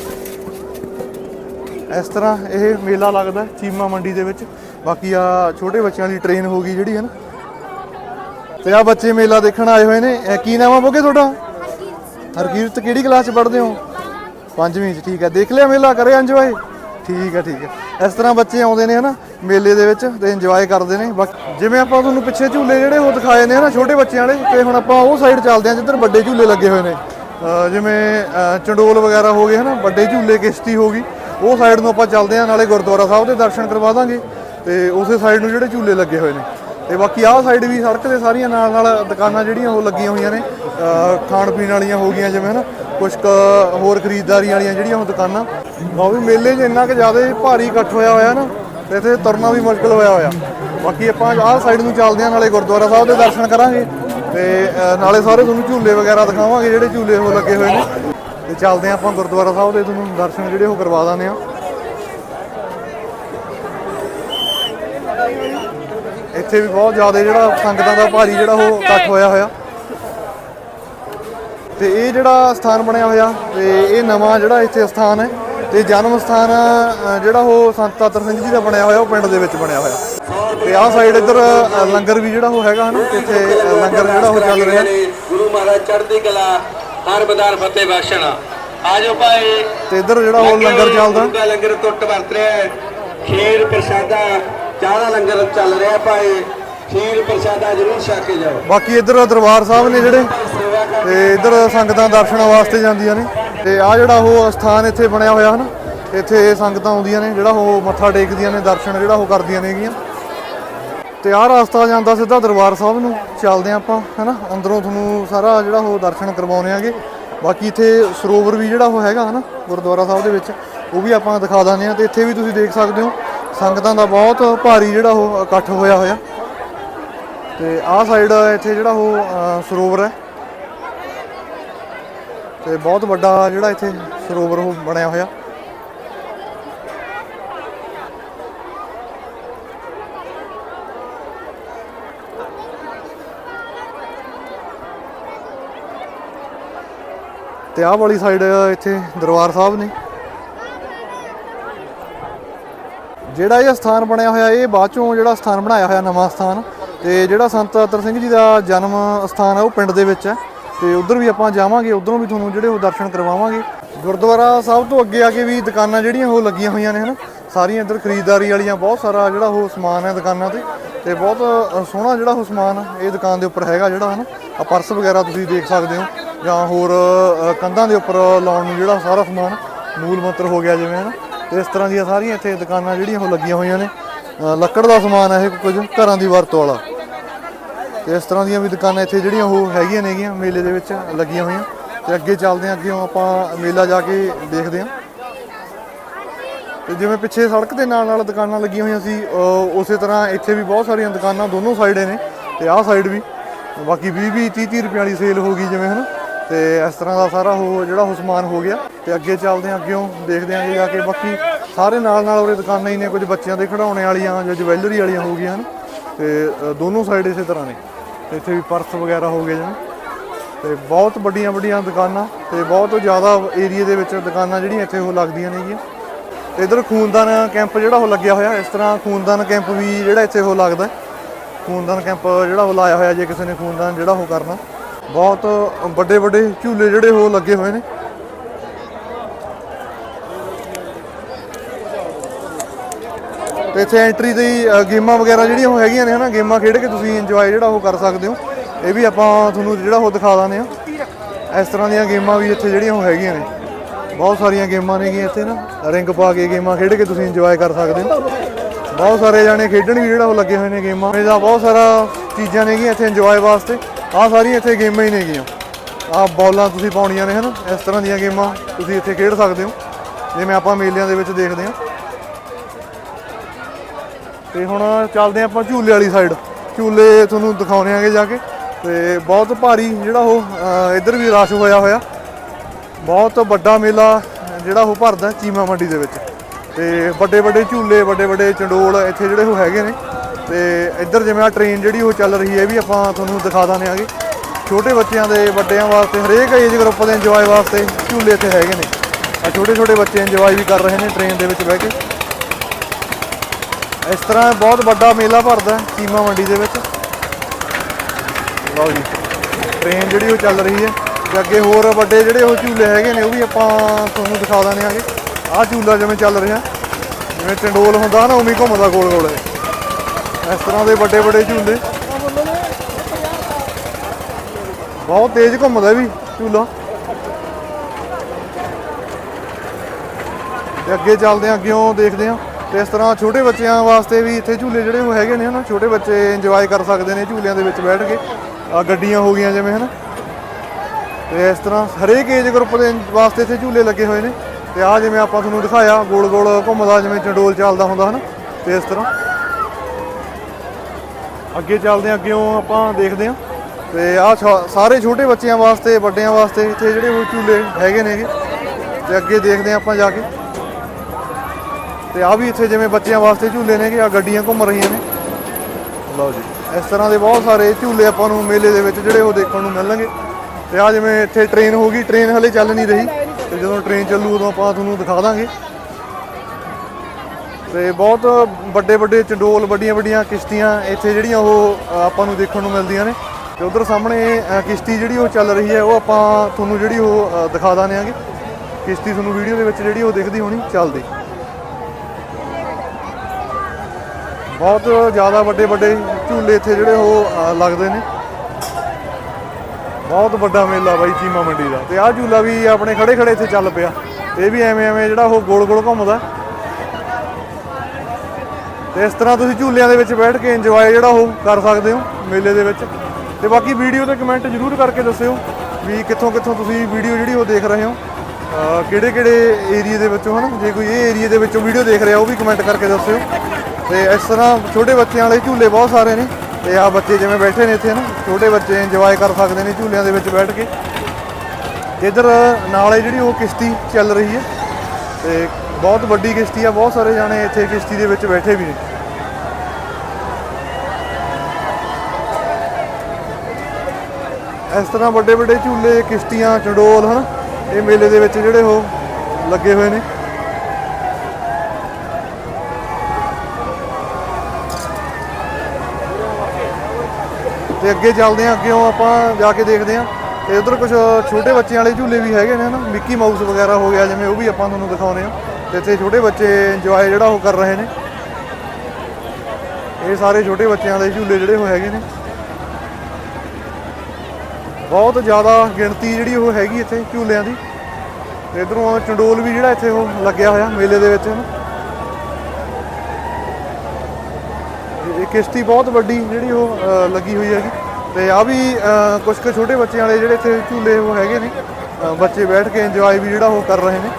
ਇਸ ਤਰ੍ਹਾਂ ਇਹ ਮੇਲਾ ਲੱਗਦਾ ਚੀਮਾ ਮੰਡੀ ਦੇ ਵਿੱਚ। ਬਾਕੀ ਆ ਛੋਟੇ ਬੱਚਿਆਂ ਦੀ ਟ੍ਰੇਨ ਹੋ ਗਈ ਜਿਹੜੀ ਹੈ ਨਾ ਤੇ ਆ ਬੱਚੇ ਮੇਲਾ ਦੇਖਣ ਆਏ ਹੋਏ ਨੇ। ਇਹ ਕੀ ਨਾਮ ਆ ਬੋਗੇ ਤੁਹਾਡਾ? ਹਰਕੀਰਤ ਕਿਹੜੀ ਕਲਾਸ ਚ ਪੜ੍ਹਦੇ ਹੋ? ਪੰਜਵੀਂ ਚ ਠੀਕ ਹੈ। ਦੇਖ ਲਿਆ ਮੇਲਾ ਕਰੇ ਇੰਜੋਏ ਠੀਕ ਹੈ ਠੀਕ ਹੈ। ਇਸ ਤਰ੍ਹਾਂ ਬੱਚੇ ਆਉਂਦੇ ਨੇ ਹਨਾ ਮੇਲੇ ਦੇ ਵਿੱਚ ਤੇ ਇੰਜੋਏ ਕਰਦੇ ਨੇ। ਬਾਕੀ ਜਿਵੇਂ ਆਪਾਂ ਤੁਹਾਨੂੰ ਪਿੱਛੇ ਝੂਲੇ ਜਿਹੜੇ ਉਹ ਦਿਖਾਏ ਨੇ ਹਨਾ ਛੋਟੇ ਬੱਚਿਆਂ ਵਾਲੇ ਤੇ ਹੁਣ ਆਪਾਂ ਉਹ ਸਾਈਡ ਚੱਲਦੇ ਹਾਂ ਜਿੱਧਰ ਵੱਡੇ ਝੂਲੇ ਲੱਗੇ ਹੋਏ ਨੇ। ਅਹ ਜਿਵੇਂ ਅਹ ਚੰਡੋਲ ਵਗੈਰਾ ਹੋ ਗਏ ਹਨਾ ਵੱਡੇ ਝੂਲੇ ਕਿਸ਼ਤੀ ਹੋ ਗਈ ਉਹ ਸਾਈਡ ਨੂੰ ਆਪਾਂ ਚੱਲਦੇ ਹਾਂ ਨਾਲੇ ਗੁਰਦੁਆਰਾ ਸਾਹਿਬ ਦੇ ਦਰਸ਼ਨ ਕਰਵਾ ਦਾਂਗੇ। ਤੇ ਉਸੇ ਸਾਈਡ ਨੂੰ ਜਿਹੜੇ ਝੂਲੇ ਲੱਗੇ ਹੋਏ ਨੇ। ਤੇ ਬਾਕੀ ਆਹ ਸਾਈਡ ਵੀ ਸੜਕ ਦੇ ਸਾਰੀਆਂ ਨਾਲ ਨਾਲ ਦੁਕਾਨਾਂ ਜਿਹੜੀਆਂ ਉਹ ਲੱਗੀਆਂ ਹੋਈਆਂ ਨੇ ਖਾਣ ਪੀਣ ਵਾਲੀਆਂ ਹੋ ਗਈਆਂ ਜਿਵੇਂ ਹਨਾ ਕੁਝ ਕੁ ਹੋਰ ਖਰੀਦਦਾਰੀ ਵਾਲੀਆਂ ਜਿਹੜੀਆਂ ਉਹ ਦੁਕਾਨਾਂ। ਉਹ ਵੀ ਮੇਲੇ 'ਚ ਇੰਨਾ ਕੁ ਜ਼ਿਆਦਾ ਭਾਰੀ ਇਕੱਠ ਹੋਇਆ ਹੋਇਆ ਨਾ, ਤੇ ਇੱਥੇ ਤੁਰਨਾ ਵੀ ਮੁਸ਼ਕਲ ਹੋਇਆ ਹੋਇਆ। ਬਾਕੀ ਆਪਾਂ ਆਹ ਸਾਈਡ ਨੂੰ ਚੱਲਦੇ ਹਾਂ, ਨਾਲੇ ਗੁਰਦੁਆਰਾ ਸਾਹਿਬ ਦੇ ਦਰਸ਼ਨ ਕਰਾਂਗੇ, ਤੇ ਨਾਲੇ ਸਾਰੇ ਤੁਹਾਨੂੰ ਝੂਲੇ ਵਗੈਰਾ ਦਿਖਾਵਾਂਗੇ ਜਿਹੜੇ ਝੂਲੇ ਉਹ ਲੱਗੇ ਹੋਏ ਨੇ। ਤੇ ਚੱਲਦੇ ਹਾਂ ਆਪਾਂ ਗੁਰਦੁਆਰਾ ਸਾਹਿਬ ਦੇ ਤੁਹਾਨੂੰ ਦਰਸ਼ਨ ਜਿਹੜੇ ਉਹ ਕਰਵਾ ਦਾਂਦੇ ਆ ਇੱਥੇ ਵੀ ਬਹੁਤ ਜ਼ਿਆਦਾ ਜਿਹੜਾ ਸੰਗਤਾਂ ਦਾ ਭਾਰੀ ਜਿਹੜਾ ਉਹ ਇਕੱਠ ਹੋਇਆ ਹੋਇਆ। ਤੇ ਇਹ ਜਿਹੜਾ ਸਥਾਨ ਬਣਿਆ ਹੋਇਆ ਤੇ ਇਹ ਨਵਾਂ ਜਿਹੜਾ ਇੱਥੇ ਸਥਾਨ ਹੈ ਤੇ ਜਨਮ ਸਥਾਨ ਜਿਹੜਾ ਉਹ ਸੰਤ ਤਾਤਰ ਸਿੰਘ ਜੀ ਦਾ ਬਣਿਆ ਹੋਇਆ ਉਹ ਪਿੰਡ ਦੇ ਵਿੱਚ ਬਣਿਆ ਹੋਇਆ। ਤੇ ਆਹ ਸਾਈਡ ਇੱਧਰ ਲੰਗਰ ਵੀ ਜਿਹੜਾ ਉਹ ਹੈਗਾ ਹਨਾ ਇੱਥੇ ਲੰਗਰ ਜਿਹੜਾ ਉਹ ਚੱਲ ਰਿਹਾ। ਗੁਰੂ ਮਹਾਰਾਜ ਚੜ੍ਹਦੀ ਕਲਾ ਹਰ ਬਦਾਰ ਫਤਿਹ ਬਖਸ਼ਣ। ਆਜੋ ਭਾਈ। ਤੇ ਇੱਧਰ ਜਿਹੜਾ ਉਹ ਲੰਗਰ ਚੱਲਦਾ। ਲੰਗਰ ਟੁੱਟ ਵਰਤ ਰਿਹਾ ਖੀਰ ਪ੍ਰਸ਼ਾਦਾ ਚਾਹ ਦਾ ਲੰਗਰ ਚੱਲ ਰਿਹਾ ਭਾਈ। ਖੀਰ ਪ੍ਰਸ਼ਾਦਾ ਜ਼ਰੂਰ ਛਕ ਕੇ ਜਾਓ। ਬਾਕੀ ਇੱਧਰ ਦਰਬਾਰ ਸਾਹਿਬ ਨੇ ਜਿਹੜੇ ਤੇ ਇੱਧਰ ਸੰਗਤਾਂ ਦਰਸ਼ਨਾਂ ਵਾਸਤੇ ਜਾਂਦੀਆਂ ਨੇ। ਤੇ ਆ ਜਿਹੜਾ ਉਹ ਸਥਾਨ ਇੱਥੇ ਬਣਿਆ ਹੋਇਆ ਹਨ ਇੱਥੇ ਸੰਗਤਾਂ ਆਉਂਦੀਆਂ ਨੇ ਜਿਹੜਾ ਉਹ ਮੱਥਾ ਟੇਕਦੀਆਂ ਨੇ ਦਰਸ਼ਨ ਜਿਹੜਾ ਉਹ ਕਰਦੀਆਂ ਨੇਗੀਆਂ। ਤੇ ਆਹ ਰਸਤਾ ਜਾਂਦਾ ਸਿੱਧਾ ਦਰਬਾਰ ਸਾਹਿਬ ਨੂੰ ਚੱਲਦੇ ਆਪਾਂ ਹੈਨਾ ਅੰਦਰੋਂ ਤੁਹਾਨੂੰ ਸਾਰਾ ਜਿਹੜਾ ਉਹ ਦਰਸ਼ਨ ਕਰਵਾਉਣੇ ਆਗੇ। ਬਾਕੀ ਇੱਥੇ ਸਰੋਵਰ ਵੀ ਜਿਹੜਾ ਉਹ ਹੈਗਾ ਹਨਾ ਗੁਰਦੁਆਰਾ ਸਾਹਿਬ ਦੇ ਵਿੱਚ ਉਹ ਵੀ ਆਪਾਂ ਦਿਖਾ ਦਾਂਦੇ ਆ ਤੇ ਇੱਥੇ ਵੀ ਤੁਸੀਂ ਦੇਖ ਸਕਦੇ ਹੋ। ਸੰਗਤਾਂ ਦਾ ਬਹੁਤ ਭਾਰੀ ਜਿਹੜਾ ਉਹ ਇਕੱਠ ਹੋਇਆ ਹੋਇਆ। ਤੇ ਆਹ ਸਾਈਡ ਇੱਥੇ ਜਿਹੜਾ ਉਹ ਸਰੋਵਰ ਹੈ। ਤੇ ਬਹੁਤ ਵੱਡਾ ਜਿਹੜਾ ਇੱਥੇ ਸਰੋਵਰ ਉਹ ਬਣਿਆ ਹੋਇਆ। ਤੇ ਆਹ ਵਾਲੀ ਸਾਈਡ ਇੱਥੇ ਦਰਬਾਰ ਸਾਹਿਬ ਨੇ। ਜਿਹੜਾ ਇਹ ਸਥਾਨ ਬਣਿਆ ਹੋਇਆ, ਇਹ ਬਾਅਦ ਚੋਂ ਜਿਹੜਾ ਸਥਾਨ ਬਣਾਇਆ ਹੋਇਆ ਨਵਾਂ ਸਥਾਨ, ਤੇ ਜਿਹੜਾ ਸੰਤ ਅਤਰ ਸਿੰਘ ਜੀ ਦਾ ਜਨਮ ਸਥਾਨ ਹੈ ਉਹ ਪਿੰਡ ਦੇ ਵਿੱਚ ਹੈ। ਤੇ ਉਧਰ ਵੀ ਆਪਾਂ ਜਾਵਾਂਗੇ, ਉਧਰੋਂ ਵੀ ਤੁਹਾਨੂੰ ਜਿਹੜੇ ਉਹ ਦਰਸ਼ਨ ਕਰਵਾਵਾਂਗੇ। ਗੁਰਦੁਆਰਾ ਸਾਹਿਬ ਤੋਂ ਅੱਗੇ ਆ ਕੇ ਵੀ ਦੁਕਾਨਾਂ ਜਿਹੜੀਆਂ ਉਹ ਲੱਗੀਆਂ ਹੋਈਆਂ ਨੇ, ਹਨਾ? ਸਾਰੀਆਂ ਇੱਧਰ ਖਰੀਦਦਾਰੀ ਵਾਲੀਆਂ, ਬਹੁਤ ਸਾਰਾ ਜਿਹੜਾ ਉਹ ਸਮਾਨ ਹੈ ਦੁਕਾਨਾਂ ਤੇ ਤੇ ਬਹੁਤ ਸੋਹਣਾ ਜਿਹੜਾ ਉਹ ਸਮਾਨ ਇਹ ਦੁਕਾਨ ਦੇ ਉੱਪਰ ਹੈਗਾ ਜਿਹੜਾ, ਹਨਾ? ਆ ਪਰਸ ਵਗੈਰਾ ਤੁਸੀਂ ਦੇਖ ਸਕਦੇ ਹੋ, ਜਾਂ ਹੋਰ ਕੰਧਾਂ ਦੇ ਉੱਪਰ ਲਾਉਣ ਨੂੰ ਜਿਹੜਾ ਸਾਰਾ ਸਮਾਨ ਮੂਲ ਮੰਤਰ ਹੋ ਗਿਆ ਜਿਵੇਂ, ਹਨਾ? ਤੇ ਇਸ ਤਰ੍ਹਾਂ ਦੀਆਂ ਸਾਰੀਆਂ ਇੱਥੇ ਦੁਕਾਨਾਂ ਜਿਹੜੀਆਂ ਉਹ ਲੱਗੀਆਂ ਹੋਈਆਂ ਨੇ। ਲੱਕੜ ਦਾ ਸਮਾਨ ਹੈ ਇਹ ਕੁਝ, ਘਰਾਂ ਦੀ ਵਰਤੋਂ ਵਾਲਾ। ਤੇ ਇਸ ਤਰ੍ਹਾਂ ਦੀਆਂ ਵੀ ਦੁਕਾਨਾਂ ਇੱਥੇ ਜਿਹੜੀਆਂ ਉਹ ਹੈਗੀਆਂ ਨੇਗੀਆਂ, ਮੇਲੇ ਦੇ ਵਿੱਚ ਲੱਗੀਆਂ ਹੋਈਆਂ। ਤੇ ਅੱਗੇ ਚੱਲਦੇ ਹਾਂ, ਅੱਗੇ ਆਪਾਂ ਮੇਲਾ ਜਾ ਕੇ ਦੇਖਦੇ ਹਾਂ। ਤੇ ਜਿਵੇਂ ਪਿੱਛੇ ਸੜਕ ਦੇ ਨਾਲ ਨਾਲ ਦੁਕਾਨਾਂ ਲੱਗੀਆਂ ਹੋਈਆਂ ਸੀ ਉਸੇ ਤਰ੍ਹਾਂ ਇੱਥੇ ਵੀ ਬਹੁਤ ਸਾਰੀਆਂ ਦੁਕਾਨਾਂ ਦੋਨੋਂ ਸਾਈਡੇ ਨੇ। ਤੇ ਆਹ ਸਾਈਡ ਵੀ, ਬਾਕੀ 20 20 30 30 ਰੁਪਏ ਵਾਲੀ ਸੇਲ ਹੋ ਗਈ ਜਿਵੇਂ, ਹਨ? ਤੇ ਇਸ ਤਰ੍ਹਾਂ ਦਾ ਸਾਰਾ ਉਹ ਜਿਹੜਾ ਉਹ ਸਮਾਨ ਹੋ ਗਿਆ ਤੇ ਅੱਗੇ ਚੱਲਦੇ ਹਾਂ ਅੱਗੇੋਂ ਦੇਖਦੇ ਹਾਂ ਜਾ ਕੇ ਬਾਕੀ ਸਾਰੇ ਨਾਲ ਨਾਲ ਉਰੇ ਦੁਕਾਨਾਂ ਹੀ ਨੇ, ਕੁਝ ਬੱਚਿਆਂ ਦੇ ਖਿਡੌਣੇ ਵਾਲੀਆਂ, ਜਾਂ ਜਵੈਲਰੀ ਵਾਲੀਆਂ ਹੋ ਗਈਆਂ ਹਨ ਤੇ ਦੋਨੋਂ ਸਾਈਡ ਇਸੇ ਤਰ੍ਹਾਂ ਨੇ। ਤੇ ਇੱਥੇ ਵੀ ਪਰਸ ਵਗੈਰਾ ਹੋ ਗਏ ਜਿਵੇਂ ਤੇ ਬਹੁਤ ਵੱਡੀਆਂ ਵੱਡੀਆਂ ਦੁਕਾਨਾਂ ਤੇ ਬਹੁਤ ਜ਼ਿਆਦਾ ਏਰੀਆ ਦੇ ਵਿੱਚ ਦੁਕਾਨਾਂ ਜਿਹੜੀਆਂ ਇੱਥੇ ਉਹ ਲੱਗਦੀਆਂ ਨੇਗੀਆਂ ਤੇ ਇਧਰ ਖੂਨਦਾਨ ਕੈਂਪ ਜਿਹੜਾ ਉਹ ਲੱਗਿਆ ਹੋਇਆ, ਇਸ ਤਰ੍ਹਾਂ ਖੂਨਦਾਨ ਕੈਂਪ ਵੀ ਜਿਹੜਾ ਇੱਥੇ ਉਹ ਲੱਗਦਾ। ਖੂਨਦਾਨ ਕੈਂਪ ਜਿਹੜਾ ਉਹ ਲਾਇਆ ਹੋਇਆ ਜੇ ਕਿਸੇ ਨੇ ਖੂਨਦਾਨ ਜਿਹੜਾ ਉਹ ਕਰਨਾ। ਬਹੁਤ ਵੱਡੇ ਵੱਡੇ ਝੂਲੇ ਜਿਹੜੇ ਉਹ ਲੱਗੇ ਹੋਏ ਨੇ। ਤੇ ਇੱਥੇ ਐਂਟਰੀ ਦੀ ਗੇਮਾਂ ਵਗੈਰਾ ਜਿਹੜੀਆਂ ਉਹ ਹੈਗੀਆਂ ਨੇ, ਹਨਾ? ਗੇਮਾਂ ਖੇਡ ਕੇ ਤੁਸੀਂ ਇੰਜੋਏ ਜਿਹੜਾ ਉਹ ਕਰ ਸਕਦੇ ਹੋ। ਇਹ ਵੀ ਆਪਾਂ ਤੁਹਾਨੂੰ ਜਿਹੜਾ ਉਹ ਦਿਖਾ ਦਾਂਦੇ ਆ ਇਸ ਤਰ੍ਹਾਂ ਦੀਆਂ ਗੇਮਾਂ ਵੀ ਇੱਥੇ ਜਿਹੜੀਆਂ ਉਹ ਹੈਗੀਆਂ ਨੇ। ਬਹੁਤ ਸਾਰੀਆਂ ਗੇਮਾਂ ਨੇਗੀਆਂ ਇੱਥੇ ਨਾ। ਰਿੰਗ ਪਾ ਕੇ ਗੇਮਾਂ ਖੇਡ ਕੇ ਤੁਸੀਂ ਇੰਜੋਏ ਕਰ ਸਕਦੇ ਹੋ। ਬਹੁਤ ਸਾਰੇ ਜਾਣੇ ਖੇਡਣ ਵੀ ਜਿਹੜਾ ਉਹ ਲੱਗੇ ਹੋਏ ਨੇ ਗੇਮਾਂ। ਇਹਦਾ ਬਹੁਤ ਸਾਰਾ ਚੀਜ਼ਾਂ ਨੇਗੀਆਂ ਇੱਥੇ ਇੰਜੋਏ ਵਾਸਤੇ। ਆਹ ਸਾਰੀਆਂ ਇੱਥੇ ਗੇਮਾਂ ਹੀ ਨੇਗੀਆਂ। ਆਹ ਬੋਲਾਂ ਤੁਸੀਂ ਪਾਉਣੀਆਂ ਨੇ, ਹਨਾ? ਇਸ ਤਰ੍ਹਾਂ ਦੀਆਂ ਗੇਮਾਂ ਤੁਸੀਂ ਇੱਥੇ ਖੇਡ ਸਕਦੇ ਹੋ। ਜਿਵੇਂ ਆਪਾਂ ਮੇਲਿਆਂ ਦੇ ਵਿੱਚ ਦੇਖਦੇ ਹਾਂ। ਤੇ ਹੁਣ ਚੱਲਦੇ ਆਪਾਂ ਝੂਲੇ ਵਾਲੀ ਸਾਈਡ ਝੂਲੇ ਤੁਹਾਨੂੰ ਦਿਖਾਉਣੇ ਆਗੇ ਜਾ ਕੇ। ਤੇ ਬਹੁਤ ਭਾਰੀ ਜਿਹੜਾ ਉਹ ਇੱਧਰ ਵੀ ਰਸ਼ ਹੋਇਆ ਹੋਇਆ। ਬਹੁਤ ਵੱਡਾ ਮੇਲਾ ਜਿਹੜਾ ਉਹ ਭਰਦਾ ਚੀਮਾ ਮੰਡੀ ਦੇ ਵਿੱਚ। ਤੇ ਵੱਡੇ ਵੱਡੇ ਝੂਲੇ ਵੱਡੇ ਵੱਡੇ ਚੰਡੋਲ ਇੱਥੇ ਜਿਹੜੇ ਉਹ ਹੈਗੇ ਨੇ। ਤੇ ਇੱਧਰ ਜਿਵੇਂ ਆ ਟ੍ਰੇਨ ਜਿਹੜੀ ਉਹ ਚੱਲ ਰਹੀ ਹੈ, ਇਹ ਵੀ ਆਪਾਂ ਤੁਹਾਨੂੰ ਦਿਖਾ ਦਾਂਗੇ ਆਗੇ ਛੋਟੇ ਬੱਚਿਆਂ ਦੇ, ਵੱਡਿਆਂ ਵਾਸਤੇ, ਹਰੇਕ ਏਜ ਗਰੁੱਪ ਦੇ ਇੰਜੋਏ ਵਾਸਤੇ ਝੂਲੇ ਇੱਥੇ ਹੈਗੇ ਨੇ। ਆ ਛੋਟੇ ਛੋਟੇ ਬੱਚੇ ਇੰਜੋਏ ਵੀ ਕਰ ਰਹੇ ਨੇ ਟ੍ਰੇਨ ਦੇ ਵਿੱਚ ਬਹਿ ਕੇ। ਇਸ ਤਰ੍ਹਾਂ ਬਹੁਤ ਵੱਡਾ ਮੇਲਾ ਭਰਦਾ ਚੀਮਾ ਮੰਡੀ ਦੇ ਵਿੱਚ। ਲਓ ਜੀ ਟ੍ਰੇਨ ਜਿਹੜੀ ਉਹ ਚੱਲ ਰਹੀ ਹੈ। ਤੇ ਅੱਗੇ ਹੋਰ ਵੱਡੇ ਜਿਹੜੇ ਉਹ ਝੂਲੇ ਹੈਗੇ ਨੇ, ਉਹ ਵੀ ਆਪਾਂ ਤੁਹਾਨੂੰ ਦਿਖਾ ਦਾਂਗੇ ਆਗੇ ਆਹ ਝੂਲਾ ਜਿਵੇਂ ਚੱਲ ਰਿਹਾ, ਜਿਵੇਂ ਟੰਡੋਲ ਹੁੰਦਾ ਨਾ, ਉਵੇਂ ਘੁੰਮਦਾ ਗੋਲ ਗੋਲ ਇਸ ਤਰ੍ਹਾਂ ਦੇ ਵੱਡੇ ਵੱਡੇ ਝੂਲੇ। ਬਹੁਤ ਤੇਜ਼ ਘੁੰਮਦਾ ਵੀ ਝੂਲਾ। ਤੇ ਅੱਗੇ ਚੱਲਦੇ ਹਾਂ, ਅੱਗੇੋਂ ਦੇਖਦੇ ਹਾਂ। ਤੇ ਇਸ ਤਰ੍ਹਾਂ ਛੋਟੇ ਬੱਚਿਆਂ ਵਾਸਤੇ ਵੀ ਇੱਥੇ ਝੂਲੇ ਜਿਹੜੇ ਉਹ ਹੈਗੇ ਨੇ, ਹਨਾ। ਛੋਟੇ ਬੱਚੇ ਇੰਜੋਏ ਕਰ ਸਕਦੇ ਨੇ ਝੂਲਿਆਂ ਦੇ ਵਿੱਚ ਬੈਠ ਕੇ। ਆ ਗੱਡੀਆਂ ਹੋ ਗਈਆਂ ਜਿਵੇਂ, ਹਨਾ। ਤੇ ਇਸ ਤਰ੍ਹਾਂ ਹਰੇਕ ਏਜ ਗਰੁੱਪ ਦੇ ਵਾਸਤੇ ਇੱਥੇ ਝੂਲੇ ਲੱਗੇ ਹੋਏ ਨੇ। ਤੇ ਆ ਜਿਵੇਂ ਆਪਾਂ ਤੁਹਾਨੂੰ ਦਿਖਾਇਆ ਗੋਲ ਗੋਲ ਘੁੰਮਦਾ, ਜਿਵੇਂ ਚੰਡੋਲ ਚੱਲਦਾ ਹੁੰਦਾ, ਹਨਾ। ਤੇ ਇਸ ਤਰ੍ਹਾਂ ਅੱਗੇ ਚੱਲਦੇ ਹਾਂ, ਅੱਗੇੋਂ ਆਪਾਂ ਦੇਖਦੇ ਹਾਂ। ਤੇ ਆ ਸਾਰੇ ਛੋਟੇ ਬੱਚਿਆਂ ਵਾਸਤੇ, ਵੱਡਿਆਂ ਵਾਸਤੇ ਇੱਥੇ ਜਿਹੜੇ ਉਹ ਝੂਲੇ ਹੈਗੇ ਨੇਗੇ। ਤੇ ਅੱਗੇ ਦੇਖਦੇ ਹਾਂ ਆਪਾਂ ਜਾ ਕੇ। ਤੇ ਆ ਵੀ ਇੱਥੇ ਜਿਵੇਂ ਬੱਚਿਆਂ ਵਾਸਤੇ ਝੂਲੇ ਨੇਗੇ ਆ ਗੱਡੀਆਂ ਘੁੰਮ ਰਹੀਆਂ ਨੇ। ਲਓ ਜੀ, ਇਸ ਤਰ੍ਹਾਂ ਦੇ ਬਹੁਤ ਸਾਰੇ ਝੂਲੇ ਆਪਾਂ ਨੂੰ ਮੇਲੇ ਦੇ ਵਿੱਚ ਜਿਹੜੇ ਉਹ ਦੇਖਣ ਨੂੰ ਮਿਲਣਗੇ। ਤੇ ਆ ਜਿਵੇਂ ਇੱਥੇ ਟ੍ਰੇਨ ਹੋ ਗਈ ਟ੍ਰੇਨ ਹਲੇ ਚੱਲ ਨਹੀਂ ਰਹੀ। ਤੇ ਜਦੋਂ ਟ੍ਰੇਨ ਚੱਲੂ, ਉਦੋਂ ਆਪਾਂ ਤੁਹਾਨੂੰ ਦਿਖਾ ਦਾਂਗੇ। ਤੇ ਬਹੁਤ ਵੱਡੇ ਵੱਡੇ ਚੰਡੋਲ ਵੱਡੀਆਂ ਵੱਡੀਆਂ ਕਿਸ਼ਤੀਆਂ ਇੱਥੇ ਜਿਹੜੀਆਂ ਉਹ ਆਪਾਂ ਨੂੰ ਦੇਖਣ ਨੂੰ ਮਿਲਦੀਆਂ ਨੇ। ਤੇ ਉਧਰ ਸਾਹਮਣੇ ਅ, ਕਿਸ਼ਤੀ ਜਿਹੜੀ ਉਹ ਚੱਲ ਰਹੀ ਹੈ ਉਹ ਆਪਾਂ ਤੁਹਾਨੂੰ ਜਿਹੜੀ ਉਹ ਅ, ਦਿਖਾ ਦਾਂਗੇ ਆਗੇ ਕਿਸ਼ਤੀ ਤੁਹਾਨੂੰ ਵੀਡੀਓ ਦੇ ਵਿੱਚ ਜਿਹੜੀ ਉਹ ਦਿਖਦੀ ਹੋਣੀ ਚੱਲਦੀ ਬਹੁਤ ਜ਼ਿਆਦਾ ਵੱਡੇ ਵੱਡੇ ਝੂਲੇ ਇੱਥੇ ਜਿਹੜੇ ਉਹ ਅ, ਲੱਗਦੇ ਨੇ। ਬਹੁਤ ਵੱਡਾ ਮੇਲਾ ਬਾਈ ਚੀਮਾ ਮੰਡੀ ਦਾ। ਤੇ ਆਹ ਝੂਲਾ ਵੀ ਆਪਣੇ ਖੜੇ ਖੜੇ ਇੱਥੇ ਚੱਲ ਪਿਆ। ਇਹ ਵੀ ਐਵੇਂ ਐਵੇਂ ਜਿਹੜਾ ਉਹ ਗੋਲ ਗੋਲ ਘੁੰਮਦਾ। ਤੇ ਇਸ ਤਰ੍ਹਾਂ ਤੁਸੀਂ ਝੂਲਿਆਂ ਦੇ ਵਿੱਚ ਬੈਠ ਕੇ ਇੰਜੋਏ ਜਿਹੜਾ ਉਹ ਕਰ ਸਕਦੇ ਹੋ ਮੇਲੇ ਦੇ ਵਿੱਚ। ਤੇ ਬਾਕੀ ਵੀਡੀਓ ਤੇ ਕਮੈਂਟ ਜ਼ਰੂਰ ਕਰਕੇ ਦੱਸਿਓ ਵੀ ਕਿੱਥੋਂ ਕਿੱਥੋਂ ਤੁਸੀਂ ਵੀਡੀਓ ਜਿਹੜੀ ਉਹ ਦੇਖ ਰਹੇ ਹੋ। ਕਿਹੜੇ ਕਿਹੜੇ ਏਰੀਆ ਦੇ ਵਿੱਚੋਂ ਹਨ? ਜੇ ਕੋਈ ਇਹ ਏਰੀਆ ਦੇ ਵਿੱਚੋਂ ਵੀਡੀਓ ਦੇਖ ਰਿਹਾ ਉਹ ਵੀ ਕਮੈਂਟ ਕਰਕੇ ਦੱਸਿਓ। ਤੇ ਇਸ ਤਰ੍ਹਾਂ ਛੋਟੇ ਬੱਚਿਆਂ ਵਾਲੇ ਝੂਲੇ ਬਹੁਤ ਸਾਰੇ ਨੇ। ਤੇ ਆ ਬੱਚੇ ਜਿਵੇਂ ਬੈਠੇ ਨੇ ਇੱਥੇ ਨਾ ਛੋਟੇ ਬੱਚੇ ਇੰਜੋਏ ਕਰ ਸਕਦੇ ਨੇ ਝੂਲਿਆਂ ਦੇ ਵਿੱਚ ਬੈਠ ਕੇ। ਤੇ ਇੱਧਰ ਨਾਲੇ ਜਿਹੜੀ ਉਹ ਕਿਸ਼ਤੀ ਚੱਲ ਰਹੀ ਹੈ, ਤੇ ਬਹੁਤ ਵੱਡੀ ਕਿਸ਼ਤੀ ਆ, ਬਹੁਤ ਸਾਰੇ ਜਾਣੇ ਇੱਥੇ ਕਿਸ਼ਤੀ ਦੇ ਵਿੱਚ ਬੈਠੇ ਵੀ ਨੇ। ਇਸ ਤਰ੍ਹਾਂ ਵੱਡੇ ਵੱਡੇ ਝੂਲੇ, ਕਿਸ਼ਤੀਆਂ, ਚੰਡੋਲ, ਹਨ, ਇਹ ਮੇਲੇ ਦੇ ਵਿੱਚ ਜਿਹੜੇ ਉਹ ਲੱਗੇ ਹੋਏ ਨੇ। ਤੇ ਅੱਗੇ ਚੱਲਦੇ ਹਾਂ ਅੱਗੇੋਂ ਆਪਾਂ ਜਾ ਕੇ ਦੇਖਦੇ ਹਾਂ। ਤੇ ਉਧਰ ਕੁਝ ਛੋਟੇ ਬੱਚਿਆਂ ਵਾਲੇ ਝੂਲੇ ਵੀ ਹੈਗੇ ਨੇ, ਹਨਾ ਮਿੱਕੀ ਮਾਊਸ ਵਗੈਰਾ ਹੋ ਗਿਆ, ਜਿਵੇਂ ਉਹ ਵੀ ਆਪਾਂ ਤੁਹਾਨੂੰ ਦਿਖਾਉਨੇ ਆ ਤੇ ਇੱਥੇ ਛੋਟੇ ਬੱਚੇ ਇੰਜੋਏ ਜਿਹੜਾ ਉਹ ਕਰ ਰਹੇ ਨੇ। ਇਹ ਸਾਰੇ ਛੋਟੇ ਬੱਚਿਆਂ ਦੇ ਝੂਲੇ ਜਿਹੜੇ ਉਹ ਹੈਗੇ ਨੇ। ਬਹੁਤ ਜ਼ਿਆਦਾ ਗਿਣਤੀ ਜਿਹੜੀ ਉਹ ਹੈਗੀ ਇੱਥੇ ਝੂਲਿਆਂ ਦੀ। ਤੇ ਇਧਰੋਂ ਚੰਡੋਲ ਵੀ ਜਿਹੜਾ ਇੱਥੇ ਉਹ ਲੱਗਿਆ ਹੋਇਆ ਮੇਲੇ ਦੇ ਵਿੱਚ। ਇਹ ਕਿਸ਼ਤੀ ਬਹੁਤ ਵੱਡੀ ਜਿਹੜੀ ਉਹ ਲੱਗੀ ਹੋਈ ਹੈਗੀ। ਤੇ ਆ ਵੀ ਅ, ਕੁਝ ਕੁ ਛੋਟੇ ਬੱਚਿਆਂ ਵਾਲੇ ਜਿਹੜੇ ਇੱਥੇ ਝੂਲੇ ਉਹ ਹੈਗੇ ਨੇ। ਬੱਚੇ ਬੈਠ ਕੇ ਇੰਜੋਏ ਵੀ ਜਿਹੜਾ ਉਹ ਕਰ ਰਹੇ ਨੇ।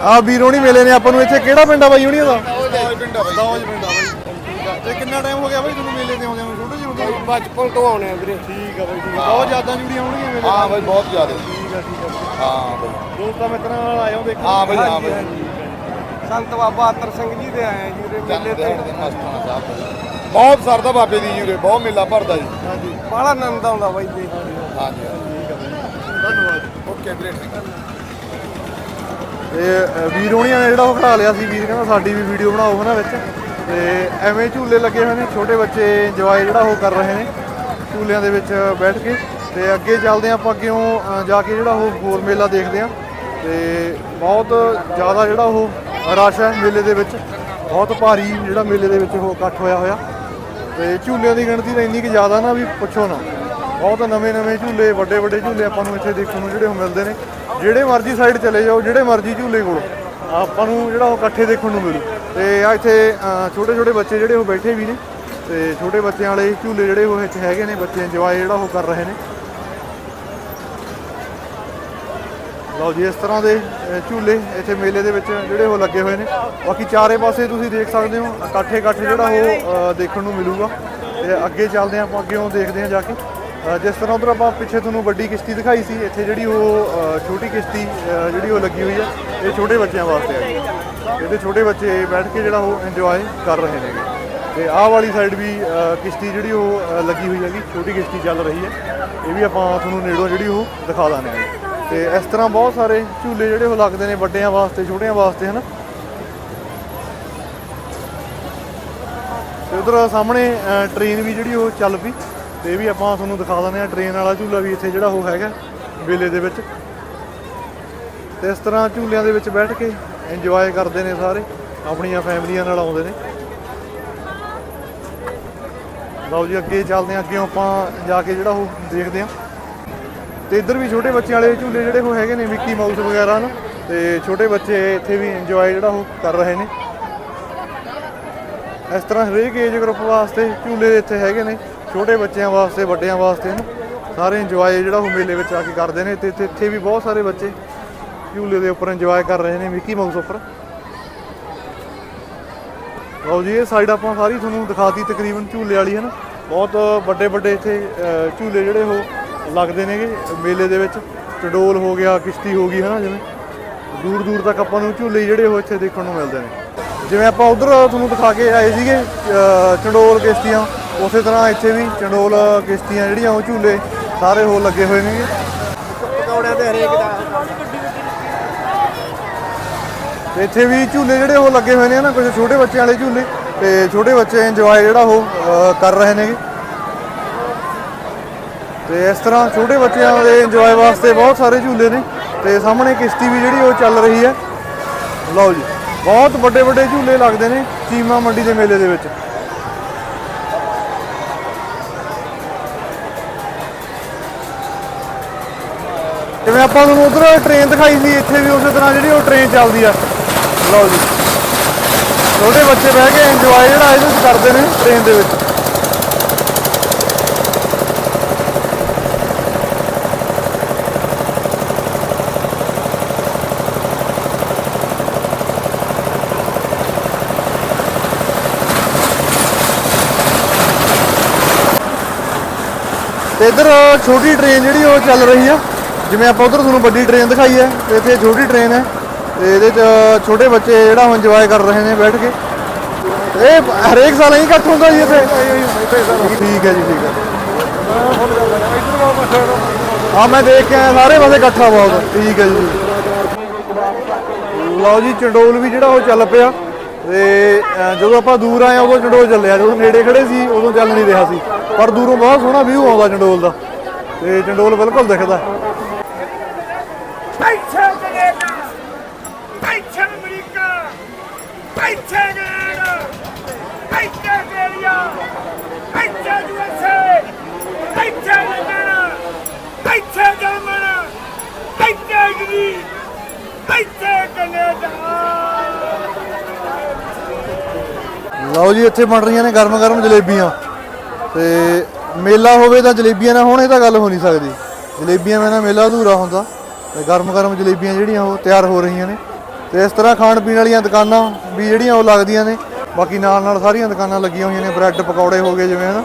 ਆ ਵੀਰੋਣੀ ਮੇਲੇ ਨੇ ਆਪਾਂ ਨੂੰ ਇੱਥੇ ਕਿਹੜਾ ਪਿੰਡ ਆ ਬਾਈ ਹੁਣੀਆਂ ਦਾ ਦਾਜ ਪਿੰਡਾ ਬਾਈ। ਦੌਜ ਪਿੰਡ ਆ ਬਾਈ। ਤੇ ਕਿੰਨਾ ਟਾਈਮ ਹੋ ਗਿਆ ਬਾਈ ਤੁਹਾਨੂੰ ਮੇਲੇ ਤੇ ਆਉਂਦਿਆਂ ਨੂੰ? ਛੋਟੇ ਜਿਹੇ ਹੁੰਦੇ ਆ? ਬਚਪਨ ਤੋਂ ਆਉਣੇ ਆ ਵੀਰੇ। ਠੀਕ ਆ ਬਾਈ ਠੀਕ ਆ। ਬਹੁਤ ਜ਼ਿਆਦਾ ਜੁੜੀਆਂ ਹੋਣਗੀਆਂ ਮੇਲੇ ਹਾਂ। ਬਾਈ ਬਹੁਤ ਜ਼ਿਆਦਾ। ਠੀਕ ਆ ਠੀਕ ਆ ਹਾਂ ਬਾਈ। ਦੋਸਤਾਂ ਮਿੱਤਰਾਂ ਨਾਲ ਹੋ ਦੇਖੋ। ਹਾਂ ਬਾਈ, ਹਾਂ ਬਾਈ। ਸੰਤ ਬਾਬਾ ਅਤਰ ਸਿੰਘ ਜੀ ਦੇ ਆਏ ਜੀ ਉਰੇ ਮੇਲੇ ਤੇ। ਦੇ ਮਸਤਾਨਾ ਸਾਹਿਬ ਬਹੁਤ ਸਰਦਾ ਬਾਬੇ ਦੀ ਜੂਰੇ ਬਹੁਤ ਮੇਲਾ ਭਰਦਾ ਜੀ। ਹਾਂਜੀ। ਬੜਾ ਆਨੰਦ ਆਉਂਦਾ ਬਾਈ ਜੀ। ਹਾਂਜੀ ਧੰਨਵਾਦ। ਓਕੇ ਵੀਰੇ ਤੇ ਅ, ਵੀਰ ਹੋਣੀਆਂ ਨੇ ਜਿਹੜਾ ਉਹ ਖੜਾ ਲਿਆ ਸੀ ਵੀਰ ਕਹਿੰਦਾ ਸਾਡੀ ਵੀ ਵੀਡੀਓ ਬਣਾਓ ਹਨਾ ਵਿੱਚ। ਤੇ ਐਵੇਂ ਝੂਲੇ ਲੱਗੇ ਹੋਏ ਨੇ ਛੋਟੇ ਬੱਚੇ ਇੰਜੋਏ ਜਿਹੜਾ ਉਹ ਕਰ ਰਹੇ ਨੇ ਝੂਲਿਆਂ ਦੇ ਵਿੱਚ ਬੈਠ ਕੇ। ਤੇ ਅੱਗੇ ਚੱਲਦੇ ਹਾਂ ਆਪਾਂ ਅੱਗੇੋਂ ਜਾ ਕੇ ਜਿਹੜਾ ਉਹ ਹੋਰ ਮੇਲਾ ਦੇਖਦੇ ਹਾਂ। ਤੇ ਬਹੁਤ ਜ਼ਿਆਦਾ ਜਿਹੜਾ ਉਹ ਰਸ਼ ਹੈ ਮੇਲੇ ਦੇ ਵਿੱਚ। ਬਹੁਤ ਭਾਰੀ ਜਿਹੜਾ ਮੇਲੇ ਦੇ ਵਿੱਚ ਉਹ ਇਕੱਠ ਹੋਇਆ ਹੋਇਆ। ਤੇ ਝੂਲਿਆਂ ਦੀ ਗਿਣਤੀ ਤਾਂ ਇੰਨੀ ਕਿ ਜ਼ਿਆਦਾ ਨਾ ਵੀ ਪੁੱਛੋ ਨਾ। ਬਹੁਤ ਨਵੇਂ ਨਵੇਂ ਝੂਲੇ ਵੱਡੇ ਵੱਡੇ ਝੂਲੇ ਆਪਾਂ ਨੂੰ ਇੱਥੇ ਦੇਖਣ ਨੂੰ ਜਿਹੜੇ ਉਹ ਮਿਲਦੇ ਨੇ। ਜਿਹੜੇ ਮਰਜ਼ੀ ਸਾਈਡ ਚਲੇ ਜਾਓ, ਜਿਹੜੇ ਮਰਜ਼ੀ ਝੂਲੇ ਕੋਲ। ਆਪਾਂ ਨੂੰ ਜਿਹੜਾ ਉਹ ਇਕੱਠੇ ਦੇਖਣ ਨੂੰ ਮਿਲੂ। ਤੇ ਆ ਇੱਥੇ ਛੋਟੇ ਛੋਟੇ ਬੱਚੇ ਜਿਹੜੇ ਉਹ ਬੈਠੇ ਵੀ ਨੇ। ਤੇ ਛੋਟੇ ਬੱਚਿਆਂ ਵਾਲੇ ਝੂਲੇ ਜਿਹੜੇ ਉਹ ਇੱਥੇ ਹੈਗੇ ਨੇ, ਬੱਚੇ ਇੰਜੋਏ ਜਿਹੜਾ ਉਹ ਕਰ ਰਹੇ ਨੇ। ਲਓ ਜੀ, ਇਸ ਤਰ੍ਹਾਂ ਦੇ ਝੂਲੇ ਇੱਥੇ ਮੇਲੇ ਦੇ ਵਿੱਚ ਜਿਹੜੇ ਉਹ ਲੱਗੇ ਹੋਏ ਨੇ। ਬਾਕੀ ਚਾਰੇ ਪਾਸੇ ਤੁਸੀਂ ਦੇਖ ਸਕਦੇ ਹੋ ਇਕੱਠੇ ਇਕੱਠੇ ਜਿਹੜਾ ਉਹ ਦੇਖਣ ਨੂੰ ਮਿਲੂਗਾ। ਤੇ ਅੱਗੇ ਚੱਲਦੇ ਹਾਂ ਆਪਾਂ ਉਹ ਦੇਖਦੇ ਹਾਂ ਜਾ ਕੇ। ਜਿਸ ਤਰ੍ਹਾਂ ਉਧਰ ਆਪਾਂ ਪਿੱਛੇ ਤੁਹਾਨੂੰ ਵੱਡੀ ਕਿਸ਼ਤੀ ਦਿਖਾਈ ਸੀ ਇੱਥੇ ਜਿਹੜੀ ਉਹ ਛੋਟੀ ਕਿਸ਼ਤੀ ਜਿਹੜੀ ਉਹ ਲੱਗੀ ਹੋਈ ਹੈ ਇਹ ਛੋਟੇ ਬੱਚਿਆਂ ਵਾਸਤੇ ਹੈ ਇਹਦੇ ਛੋਟੇ ਬੱਚੇ ਬੈਠ ਕੇ ਜਿਹੜਾ ਉਹ ਇੰਜੋਏ ਕਰ ਰਹੇ ਨੇਗੇ। ਤੇ ਆਹ ਵਾਲੀ ਸਾਈਡ ਵੀ ਕਿਸ਼ਤੀ ਜਿਹੜੀ ਉਹ ਲੱਗੀ ਹੋਈ ਹੈਗੀ ਛੋਟੀ ਕਿਸ਼ਤੀ ਚੱਲ ਰਹੀ ਹੈ। ਇਹ ਵੀ ਆਪਾਂ ਤੁਹਾਨੂੰ ਨੇੜੋਂ ਜਿਹੜੀ ਉਹ ਦਿਖਾ ਦਾਂਗੇ। ਤੇ ਇਸ ਤਰ੍ਹਾਂ ਬਹੁਤ ਸਾਰੇ ਝੂਲੇ ਜਿਹੜੇ ਉਹ ਲੱਗਦੇ ਨੇ ਵੱਡਿਆਂ ਵਾਸਤੇ ਛੋਟਿਆਂ ਵਾਸਤੇ ਹਨ? ਤੇ ਉਧਰ ਸਾਹਮਣੇ ਅ, ਟ੍ਰੇਨ ਵੀ ਜਿਹੜੀ ਉਹ ਚੱਲ ਪਈ। ਤੇ ਇਹ ਵੀ ਆਪਾਂ ਤੁਹਾਨੂੰ ਦਿਖਾ ਦਿੰਦੇ ਆ ਟ੍ਰੇਨ ਵਾਲਾ ਝੂਲਾ ਵੀ ਇੱਥੇ ਜਿਹੜਾ ਉਹ ਹੈਗਾ ਵੇਲੇ ਦੇ ਵਿੱਚ। ਤੇ ਇਸ ਤਰ੍ਹਾਂ ਝੂਲਿਆਂ ਦੇ ਵਿੱਚ ਬੈਠ ਕੇ ਇੰਜੋਏ ਕਰਦੇ ਨੇ ਸਾਰੇ, ਆਪਣੀਆਂ ਫੈਮਲੀਆਂ ਨਾਲ ਆਉਂਦੇ ਨੇ। ਲਓ ਜੀ, ਅੱਗੇ ਚੱਲਦੇ ਹਾਂ, ਅੱਗੇ ਆਪਾਂ ਜਾ ਕੇ ਜਿਹੜਾ ਉਹ ਦੇਖਦੇ ਹਾਂ। ਤੇ ਇੱਧਰ ਵੀ ਛੋਟੇ ਬੱਚਿਆਂ ਵਾਲੇ ਝੂਲੇ ਜਿਹੜੇ ਉਹ ਹੈਗੇ ਨੇ ਮਿੱਕੀ ਮਾਊਸ ਵਗੈਰਾ ਨਾ। ਤੇ ਛੋਟੇ ਬੱਚੇ ਇੱਥੇ ਵੀ ਇੰਜੋਏ ਜਿਹੜਾ ਉਹ ਕਰ ਰਹੇ ਨੇ। ਇਸ ਤਰ੍ਹਾਂ ਹਰੇਕ ਏਜ ਗਰੁੱਪ ਵਾਸਤੇ ਝੂਲੇ ਇੱਥੇ ਹੈਗੇ ਨੇ। ਛੋਟੇ ਬੱਚਿਆਂ ਵਾਸਤੇ, ਵੱਡਿਆਂ ਵਾਸਤੇ ਨਾ ਸਾਰੇ ਇੰਜੋਏ ਜਿਹੜਾ ਉਹ ਮੇਲੇ ਵਿੱਚ ਆ ਕੇ ਕਰਦੇ ਨੇ ਤੇ ਇੱਥੇ- ਵੀ ਬਹੁਤ ਸਾਰੇ ਬੱਚੇ ਝੂਲੇ ਦੇ ਉੱਪਰ ਇੰਜੋਏ ਕਰ ਰਹੇ ਨੇ ਮਿੱਕੀ ਮਾਊਸ ਉੱਪਰ। ਲਓ ਜੀ, ਇਹ ਸਾਈਡ ਆਪਾਂ ਸਾਰੀ ਤੁਹਾਨੂੰ ਦਿਖਾਤੀ ਤਕਰੀਬਨ ਝੂਲੇ ਵਾਲੀ, ਹੈ ਨਾ? ਬਹੁਤ ਵੱਡੇ ਵੱਡੇ ਇੱਥੇ ਝੂਲੇ ਜਿਹੜੇ ਉਹ ਲੱਗਦੇ ਨੇਗੇ ਮੇਲੇ ਦੇ ਵਿੱਚ। ਚਡੋਲ ਹੋ ਗਿਆ, ਕਿਸ਼ਤੀ ਹੋ ਗਈ, ਹੈ ਨਾ, ਜਿਵੇਂ। ਦੂਰ ਦੂਰ ਤੱਕ ਆਪਾਂ ਨੂੰ ਝੂਲੇ ਜਿਹੜੇ ਉਹ ਇੱਥੇ ਦੇਖਣ ਨੂੰ ਮਿਲਦੇ ਨੇ। ਜਿਵੇਂ ਆਪਾਂ ਉਧਰ ਤੁਹਾਨੂੰ ਦਿਖਾ ਕੇ ਆਏ ਸੀਗੇ ਚੰਡੋਲ ਕਿਸ਼ਤੀਆਂ ਉਸੇ ਤਰ੍ਹਾਂ ਇੱਥੇ ਵੀ ਚੰਡੋਲ ਕਿਸ਼ਤੀਆਂ ਜਿਹੜੀਆਂ ਉਹ ਝੂਲੇ ਸਾਰੇ ਉਹ ਲੱਗੇ ਹੋਏ ਨੇਗੇ। ਪਕੌੜਿਆਂ ਦੇ ਹਰੇਕ ਦਾ। ਤੇ ਇੱਥੇ ਵੀ ਝੂਲੇ ਜਿਹੜੇ ਉਹ ਲੱਗੇ ਹੋਏ ਨੇ ਨਾ ਕੁਝ ਛੋਟੇ ਬੱਚਿਆਂ ਵਾਲੇ ਝੂਲੇ ਤੇ ਛੋਟੇ ਬੱਚੇ ਇੰਜੋਏ ਜਿਹੜਾ ਉਹ ਕਰ ਰਹੇ ਨੇਗੇ। ਤੇ ਇਸ ਤਰ੍ਹਾਂ ਛੋਟੇ ਬੱਚਿਆਂ ਦੇ ਇੰਜੋਏ ਵਾਸਤੇ ਬਹੁਤ ਸਾਰੇ ਝੂਲੇ ਨੇ ਤੇ ਸਾਹਮਣੇ ਕਿਸ਼ਤੀ ਵੀ ਜਿਹੜੀ ਉਹ ਚੱਲ ਰਹੀ ਹੈ। ਲਓ ਜੀ। ਬਹੁਤ ਵੱਡੇ ਵੱਡੇ ਝੂਲੇ ਲੱਗਦੇ ਨੇ ਚੀਮਾ ਮੰਡੀ ਦੇ ਮੇਲੇ ਦੇ ਵਿੱਚ। ਜਿਵੇਂ ਆਪਾਂ ਤੁਹਾਨੂੰ ਉਧਰ ਟ੍ਰੇਨ ਦਿਖਾਈ ਸੀ, ਇੱਥੇ ਵੀ ਉਸੇ ਤਰ੍ਹਾਂ ਜਿਹੜੀ ਉਹ ਟ੍ਰੇਨ ਚੱਲਦੀ ਆ। ਲਓ ਜੀ। ਛੋਟੇ ਬੱਚੇ ਬਹਿ ਕੇ ਇੰਜੋਏ ਜਿਹੜਾ ਇਹਦੇ ਵਿੱਚ ਕਰਦੇ ਨੇ ਟ੍ਰੇਨ ਦੇ ਵਿੱਚ। ਇੱਧਰ ਛੋਟੀ ਟ੍ਰੇਨ ਜਿਹੜੀ ਉਹ ਚੱਲ ਰਹੀ ਆ। ਜਿਵੇਂ ਆਪਾਂ ਉਧਰ ਤੁਹਾਨੂੰ ਵੱਡੀ ਟ੍ਰੇਨ ਦਿਖਾਈ ਹੈ, ਤੇ ਇੱਥੇ ਛੋਟੀ ਟ੍ਰੇਨ ਹੈ। ਤੇ ਇਹਦੇ 'ਚ ਛੋਟੇ ਬੱਚੇ ਜਿਹੜਾ ਉਹ ਇੰਜੋਏ ਕਰ ਰਹੇ ਨੇ ਬੈਠ ਕੇ। ਇਹ ਹਰੇਕ ਸਾਲ ਹੀ ਇਕੱਠ ਹੁੰਦਾ ਜੀ ਇੱਥੇ। ਠੀਕ ਹੈ ਜੀ, ਠੀਕ ਹੈ। ਹਾਂ, ਮੈਂ ਦੇਖ ਕੇ ਆਇਆ, ਸਾਰੇ ਪਾਸੇ ਇਕੱਠਾ ਬਹੁਤ ਠੀਕ ਹੈ ਜੀ ਲਓ ਜੀ, ਚੰਡੋਲ ਵੀ ਜਿਹੜਾ ਉਹ ਚੱਲ ਪਿਆ। ਤੇ ਜਦੋਂ ਆਪਾਂ ਦੂਰ ਆਏ ਉਦੋਂ ਚੰਡੋਲ ਚੱਲਿਆ। ਜਦੋਂ ਨੇੜੇ ਖੜੇ ਸੀ, ਉਦੋਂ ਚੱਲ ਨਹੀਂ ਰਿਹਾ ਸੀ। ਪਰ ਦੂਰੋਂ ਬਹੁਤ ਸੋਹਣਾ ਵਿਊ ਆਉਂਦਾ ਚੰਡੋਲ ਦਾ। ਤੇ ਚੰਡੋਲ ਬਿਲਕੁਲ ਦਿਖਦਾ। Canada America. Canada Australia. USA London German. Italy Canada. ਲਓ ਜੀ ਇੱਥੇ ਬਣ ਰਹੀਆਂ ਨੇ ਗਰਮ ਗਰਮ ਜਲੇਬੀਆਂ। ਤੇ ਮੇਲਾ ਹੋਵੇ ਤਾਂ ਜਲੇਬੀਆਂ ਨਾ ਹੋਣ ਇਹ ਤਾਂ ਗੱਲ ਹੋ ਨਹੀਂ ਸਕਦੀ। ਜਲੇਬੀਆਂ ਬਿਨਾਂ ਮੇਲਾ ਅਧੂਰਾ ਹੁੰਦਾ। ਤੇ ਗਰਮ ਗਰਮ ਜਲੇਬੀਆਂ ਜਿਹੜੀਆਂ ਉਹ ਤਿਆਰ ਹੋ ਰਹੀਆਂ ਨੇ। ਤੇ ਇਸ ਤਰ੍ਹਾਂ ਖਾਣ ਪੀਣ ਵਾਲੀਆਂ ਦੁਕਾਨਾਂ ਵੀ ਜਿਹੜੀਆਂ ਉਹ ਲੱਗਦੀਆਂ ਨੇ। ਬਾਕੀ ਨਾਲ ਨਾਲ ਸਾਰੀਆਂ ਦੁਕਾਨਾਂ ਲੱਗੀਆਂ ਹੋਈਆਂ ਨੇ। ਬ੍ਰੈਡ ਪਕੌੜੇ ਹੋ ਗਏ ਜਿਵੇਂ ਹਨਾ।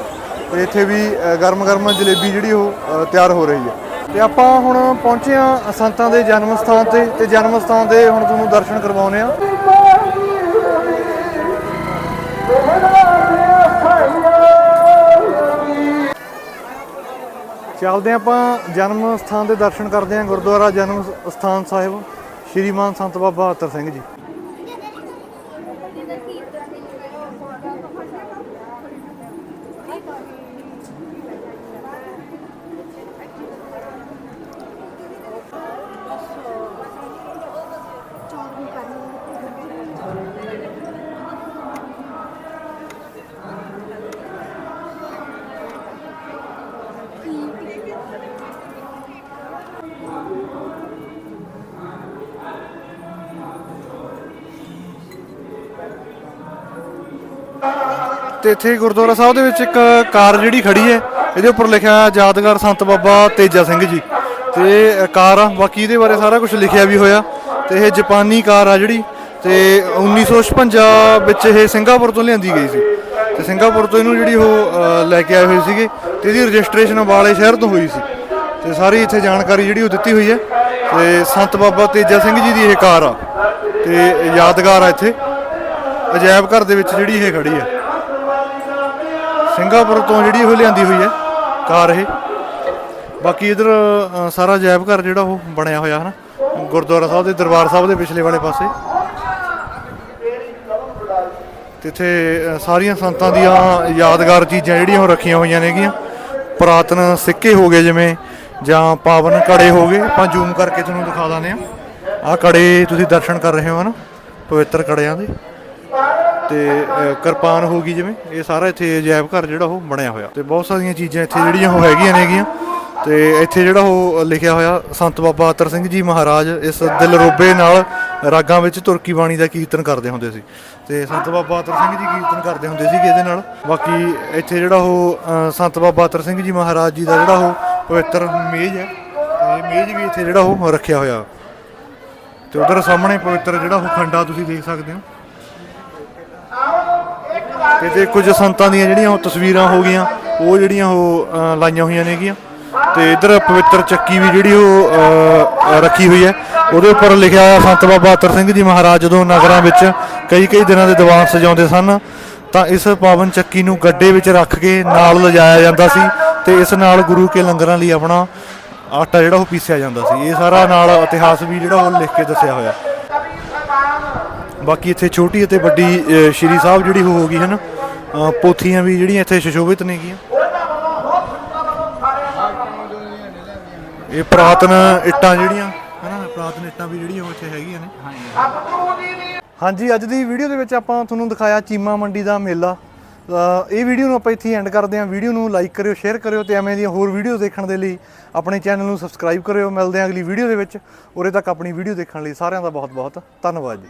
ਤੇ ਇੱਥੇ ਵੀ ਗਰਮ ਗਰਮ ਜਲੇਬੀ ਜਿਹੜੀ ਉਹ ਤਿਆਰ ਹੋ ਰਹੀ ਹੈ। ਤੇ ਆਪਾਂ ਹੁਣ ਪਹੁੰਚੇ ਆ ਸੰਤਾਂ ਦੇ ਜਨਮ ਸਥਾਨ ਤੇ। ਤੇ ਜਨਮ ਸਥਾਨ ਦੇ ਹੁਣ ਤੁਹਾਨੂੰ ਦਰਸ਼ਨ ਕਰਵਾਉਨੇ ਆ ਚੱਲਦੇ ਹਾਂ ਆਪਾਂ ਜਨਮ ਸਥਾਨ ਦੇ ਦਰਸ਼ਨ ਕਰਦੇ ਹਾਂ ਗੁਰਦੁਆਰਾ ਜਨਮ ਸਥਾਨ ਸਾਹਿਬ ਸ਼੍ਰੀਮਾਨ ਸੰਤ ਬਾਬਾ ਅਤਰ ਸਿੰਘ ਜੀ। ਤੇ ਇੱਥੇ ਗੁਰਦੁਆਰਾ ਸਾਹਿਬ ਦੇ ਵਿੱਚ ਇੱਕ ਕਾਰ ਜਿਹੜੀ ਖੜੀ ਹੈ, ਇਹਦੇ ਉੱਪਰ ਲਿਖਿਆ ਯਾਦਗਾਰ ਸੰਤ ਬਾਬਾ ਤੇਜਾ ਸਿੰਘ ਜੀ। ਤੇ ਕਾਰ ਆ, ਬਾਕੀ ਇਹਦੇ ਬਾਰੇ ਸਾਰਾ ਕੁਝ ਲਿਖਿਆ ਵੀ ਹੋਇਆ। ਤੇ ਇਹ ਜਾਪਾਨੀ ਕਾਰ ਆ ਜਿਹੜੀ, ਤੇ 1956 ਵਿੱਚ ਇਹ ਸਿੰਗਾਪੁਰ ਤੋਂ ਲਿਆਂਦੀ ਗਈ ਸੀ। ਤੇ ਸਿੰਗਾਪੁਰ ਤੋਂ ਇਹਨੂੰ ਜਿਹੜੀ ਉਹ ਲੈ ਕੇ ਆਏ ਹੋਏ ਸੀਗੇ, ਤੇ ਇਹਦੀ ਰਜਿਸਟ੍ਰੇਸ਼ਨ ਵਾਲੇ ਸ਼ਹਿਰ ਤੋਂ ਹੋਈ ਸੀ। ਤੇ ਸਾਰੀ ਇੱਥੇ ਜਾਣਕਾਰੀ ਜਿਹੜੀ ਉਹ ਦਿੱਤੀ ਹੋਈ ਹੈ। ਤੇ ਸੰਤ ਬਾਬਾ ਤੇਜਾ ਸਿੰਘ ਜੀ ਦੀ ਇਹ ਕਾਰ ਆ, ਤੇ ਯਾਦਗਾਰ ਆ ਇੱਥੇ। ਅਜਾਇਬ ਘਰ ਦੇ ਵਿੱਚ ਜਿਹੜੀ ਇਹ ਖੜੀ ਆ ਸਿੰਗਾਪੁਰ ਤੋਂ ਜਿਹੜੀ ਉਹ ਲਿਆਂਦੀ ਹੋਈ ਹੈ ਕਾਰ ਇਹ। ਬਾਕੀ ਇਧਰ ਸਾਰਾ ਅਜਾਇਬ ਘਰ ਜਿਹੜਾ ਉਹ ਬਣਿਆ ਹੋਇਆ ਹਨਾ, ਗੁਰਦੁਆਰਾ ਸਾਹਿਬ ਦੇ ਦਰਬਾਰ ਸਾਹਿਬ ਦੇ ਪਿਛਲੇ ਵਾਲੇ ਪਾਸੇ। ਤੇ ਇੱਥੇ ਸਾਰੀਆਂ ਸੰਤਾਂ ਦੀਆਂ ਯਾਦਗਾਰ ਚੀਜ਼ਾਂ ਜਿਹੜੀਆਂ ਉਹ ਰੱਖੀਆਂ ਹੋਈਆਂ ਨੇਗੀਆਂ। ਪੁਰਾਤਨ ਸਿੱਕੇ ਹੋ ਗਏ ਜਿਵੇਂ, ਜਾਂ ਪਾਵਨ ਕੜੇ ਹੋ ਗਏ, ਆਪਾਂ ਜ਼ੂਮ ਕਰਕੇ ਤੁਹਾਨੂੰ ਦਿਖਾ ਦਾਂਦੇ ਆ ਆਹ ਕੜੇ ਤੁਸੀਂ ਦਰਸ਼ਨ ਕਰ ਰਹੇ ਹੋ ਨਾ ਪਵਿੱਤਰ ਕੜਿਆਂ ਦੇ। ਤੇ ਅ, ਕਿਰਪਾਨ ਹੋ ਗਈ ਜਿਵੇਂ। ਇਹ ਸਾਰਾ ਇੱਥੇ ਅਜਾਇਬ ਘਰ ਜਿਹੜਾ ਉਹ ਬਣਿਆ ਹੋਇਆ। ਤੇ ਬਹੁਤ ਸਾਰੀਆਂ ਚੀਜ਼ਾਂ ਇੱਥੇ ਜਿਹੜੀਆਂ ਉਹ ਹੈਗੀਆਂ ਨੇਗੀਆਂ ਤੇ ਇੱਥੇ ਜਿਹੜਾ ਉਹ ਲਿਖਿਆ ਹੋਇਆ ਸੰਤ ਬਾਬਾ ਅਤਰ ਸਿੰਘ ਜੀ ਮਹਾਰਾਜ ਇਸ ਦਿਲ ਰੋਬੇ ਨਾਲ ਰਾਗਾਂ ਵਿੱਚ ਤੁਰਕੀ ਬਾਣੀ ਦਾ ਕੀਰਤਨ ਕਰਦੇ ਹੁੰਦੇ ਸੀ। ਤੇ ਸੰਤ ਬਾਬਾ ਅਤਰ ਸਿੰਘ ਜੀ ਕੀਰਤਨ ਕਰਦੇ ਹੁੰਦੇ ਸੀਗੇ ਇਹਦੇ ਨਾਲ। ਬਾਕੀ ਇੱਥੇ ਜਿਹੜਾ ਉਹ ਅ, ਸੰਤ ਬਾਬਾ ਅਤਰ ਸਿੰਘ ਜੀ ਮਹਾਰਾਜ ਜੀ ਦਾ ਜਿਹੜਾ ਉਹ ਪਵਿੱਤਰ ਮੇਜ਼ ਹੈ। ਤੇ ਮੇਜ਼ ਵੀ ਇੱਥੇ ਜਿਹੜਾ ਉਹ ਰੱਖਿਆ ਹੋਇਆ। ਤੇ ਉਧਰ ਸਾਹਮਣੇ ਪਵਿੱਤਰ ਜਿਹੜਾ ਉਹ ਖੰਡਾ ਤੁਸੀਂ ਦੇਖ ਸਕਦੇ ਹੋ। ਤੇ ਕੁਝ ਸੰਤਾਂ ਦੀਆਂ ਜਿਹੜੀਆਂ ਉਹ ਤਸਵੀਰਾਂ ਹੋ ਗਈਆਂ ਉਹ ਜਿਹੜੀਆਂ ਉਹ ਅ, ਲਾਈਆਂ ਹੋਈਆਂ ਨੇਗੀਆਂ। ਤੇ ਇਧਰ ਪਵਿੱਤਰ ਚੱਕੀ ਵੀ ਜਿਹੜੀ ਉਹ ਅ, ਰੱਖੀ ਹੋਈ ਹੈ। ਉਹਦੇ ਉੱਪਰ ਲਿਖਿਆ ਹੋਇਆ ਸੰਤ ਬਾਬਾ ਅਤਰ ਸਿੰਘ ਜੀ ਮਹਾਰਾਜ ਜਦੋਂ ਨਗਰਾਂ ਵਿੱਚ ਕਈ ਕਈ ਦਿਨਾਂ ਦੇ ਦੀਵਾਨ ਸਜਾਉਂਦੇ ਸਨ ਤਾਂ ਇਸ ਪਾਵਨ ਚੱਕੀ ਨੂੰ ਗੱਡੇ ਵਿੱਚ ਰੱਖ ਕੇ ਨਾਲ ਲਿਜਾਇਆ ਜਾਂਦਾ ਸੀ ਤੇ ਇਸ ਨਾਲ ਗੁਰੂ ਕੇ ਲੰਗਰਾਂ ਲਈ ਆਪਣਾ ਆਟਾ ਜਿਹੜਾ ਉਹ ਪੀਸਿਆ ਜਾਂਦਾ ਸੀ। ਇਹ ਸਾਰਾ ਨਾਲ ਇਤਿਹਾਸ ਵੀ ਜਿਹੜਾ ਉਹ ਲਿਖ ਕੇ ਦੱਸਿਆ ਹੋਇਆ। ਬਾਕੀ ਇੱਥੇ ਛੋਟੀ ਅਤੇ ਵੱਡੀ ਅ, ਸ਼੍ਰੀ ਸਾਹਿਬ ਜਿਹੜੀ ਉਹ ਹੋ ਗਈ ਹਨ। ਪੋਥੀਆਂ ਵੀ ਜਿਹੜੀਆਂ ਇੱਥੇ ਸੁਸ਼ੋਭਿਤ ਨੇਗੀਆਂ ਇਹ ਪੁਰਾਤਨ ਇੱਟਾਂ ਜਿਹੜੀਆਂ, ਹਨਾ, ਪੁਰਾਤਨ ਇੱਟਾਂ ਵੀ ਜਿਹੜੀਆਂ ਉਹ ਇੱਥੇ ਹੈਗੀਆਂ ਨੇ। ਹਾਂਜੀ, ਅੱਜ ਦੀ ਵੀਡੀਓ ਦੇ ਵਿੱਚ ਆਪਾਂ ਤੁਹਾਨੂੰ ਦਿਖਾਇਆ ਚੀਮਾ ਮੰਡੀ ਦਾ ਮੇਲਾ। ਇਹ ਵੀਡੀਓ ਨੂੰ ਆਪਾਂ ਇੱਥੇ ਐਂਡ ਕਰਦੇ ਹਾਂ। ਵੀਡੀਓ ਨੂੰ ਲਾਈਕ ਕਰਿਓ ਸ਼ੇਅਰ ਕਰਿਓ ਤੇ ਐਵੇਂ ਦੀਆਂ ਹੋਰ ਵੀਡੀਓ ਦੇਖਣ ਦੇ ਲਈ ਆਪਣੇ ਚੈਨਲ ਨੂੰ ਸਬਸਕ੍ਰਾਈਬ ਕਰਿਓ। ਮਿਲਦੇ ਹਾਂ ਅਗਲੀ ਵੀਡੀਓ ਦੇ ਵਿੱਚ। ਉਰੇ ਤੱਕ ਆਪਣੀ ਵੀਡੀਓ ਦੇਖਣ ਲਈ ਸਾਰਿਆਂ ਦਾ ਬਹੁਤ ਬਹੁਤ ਧੰਨਵਾਦ ਜੀ।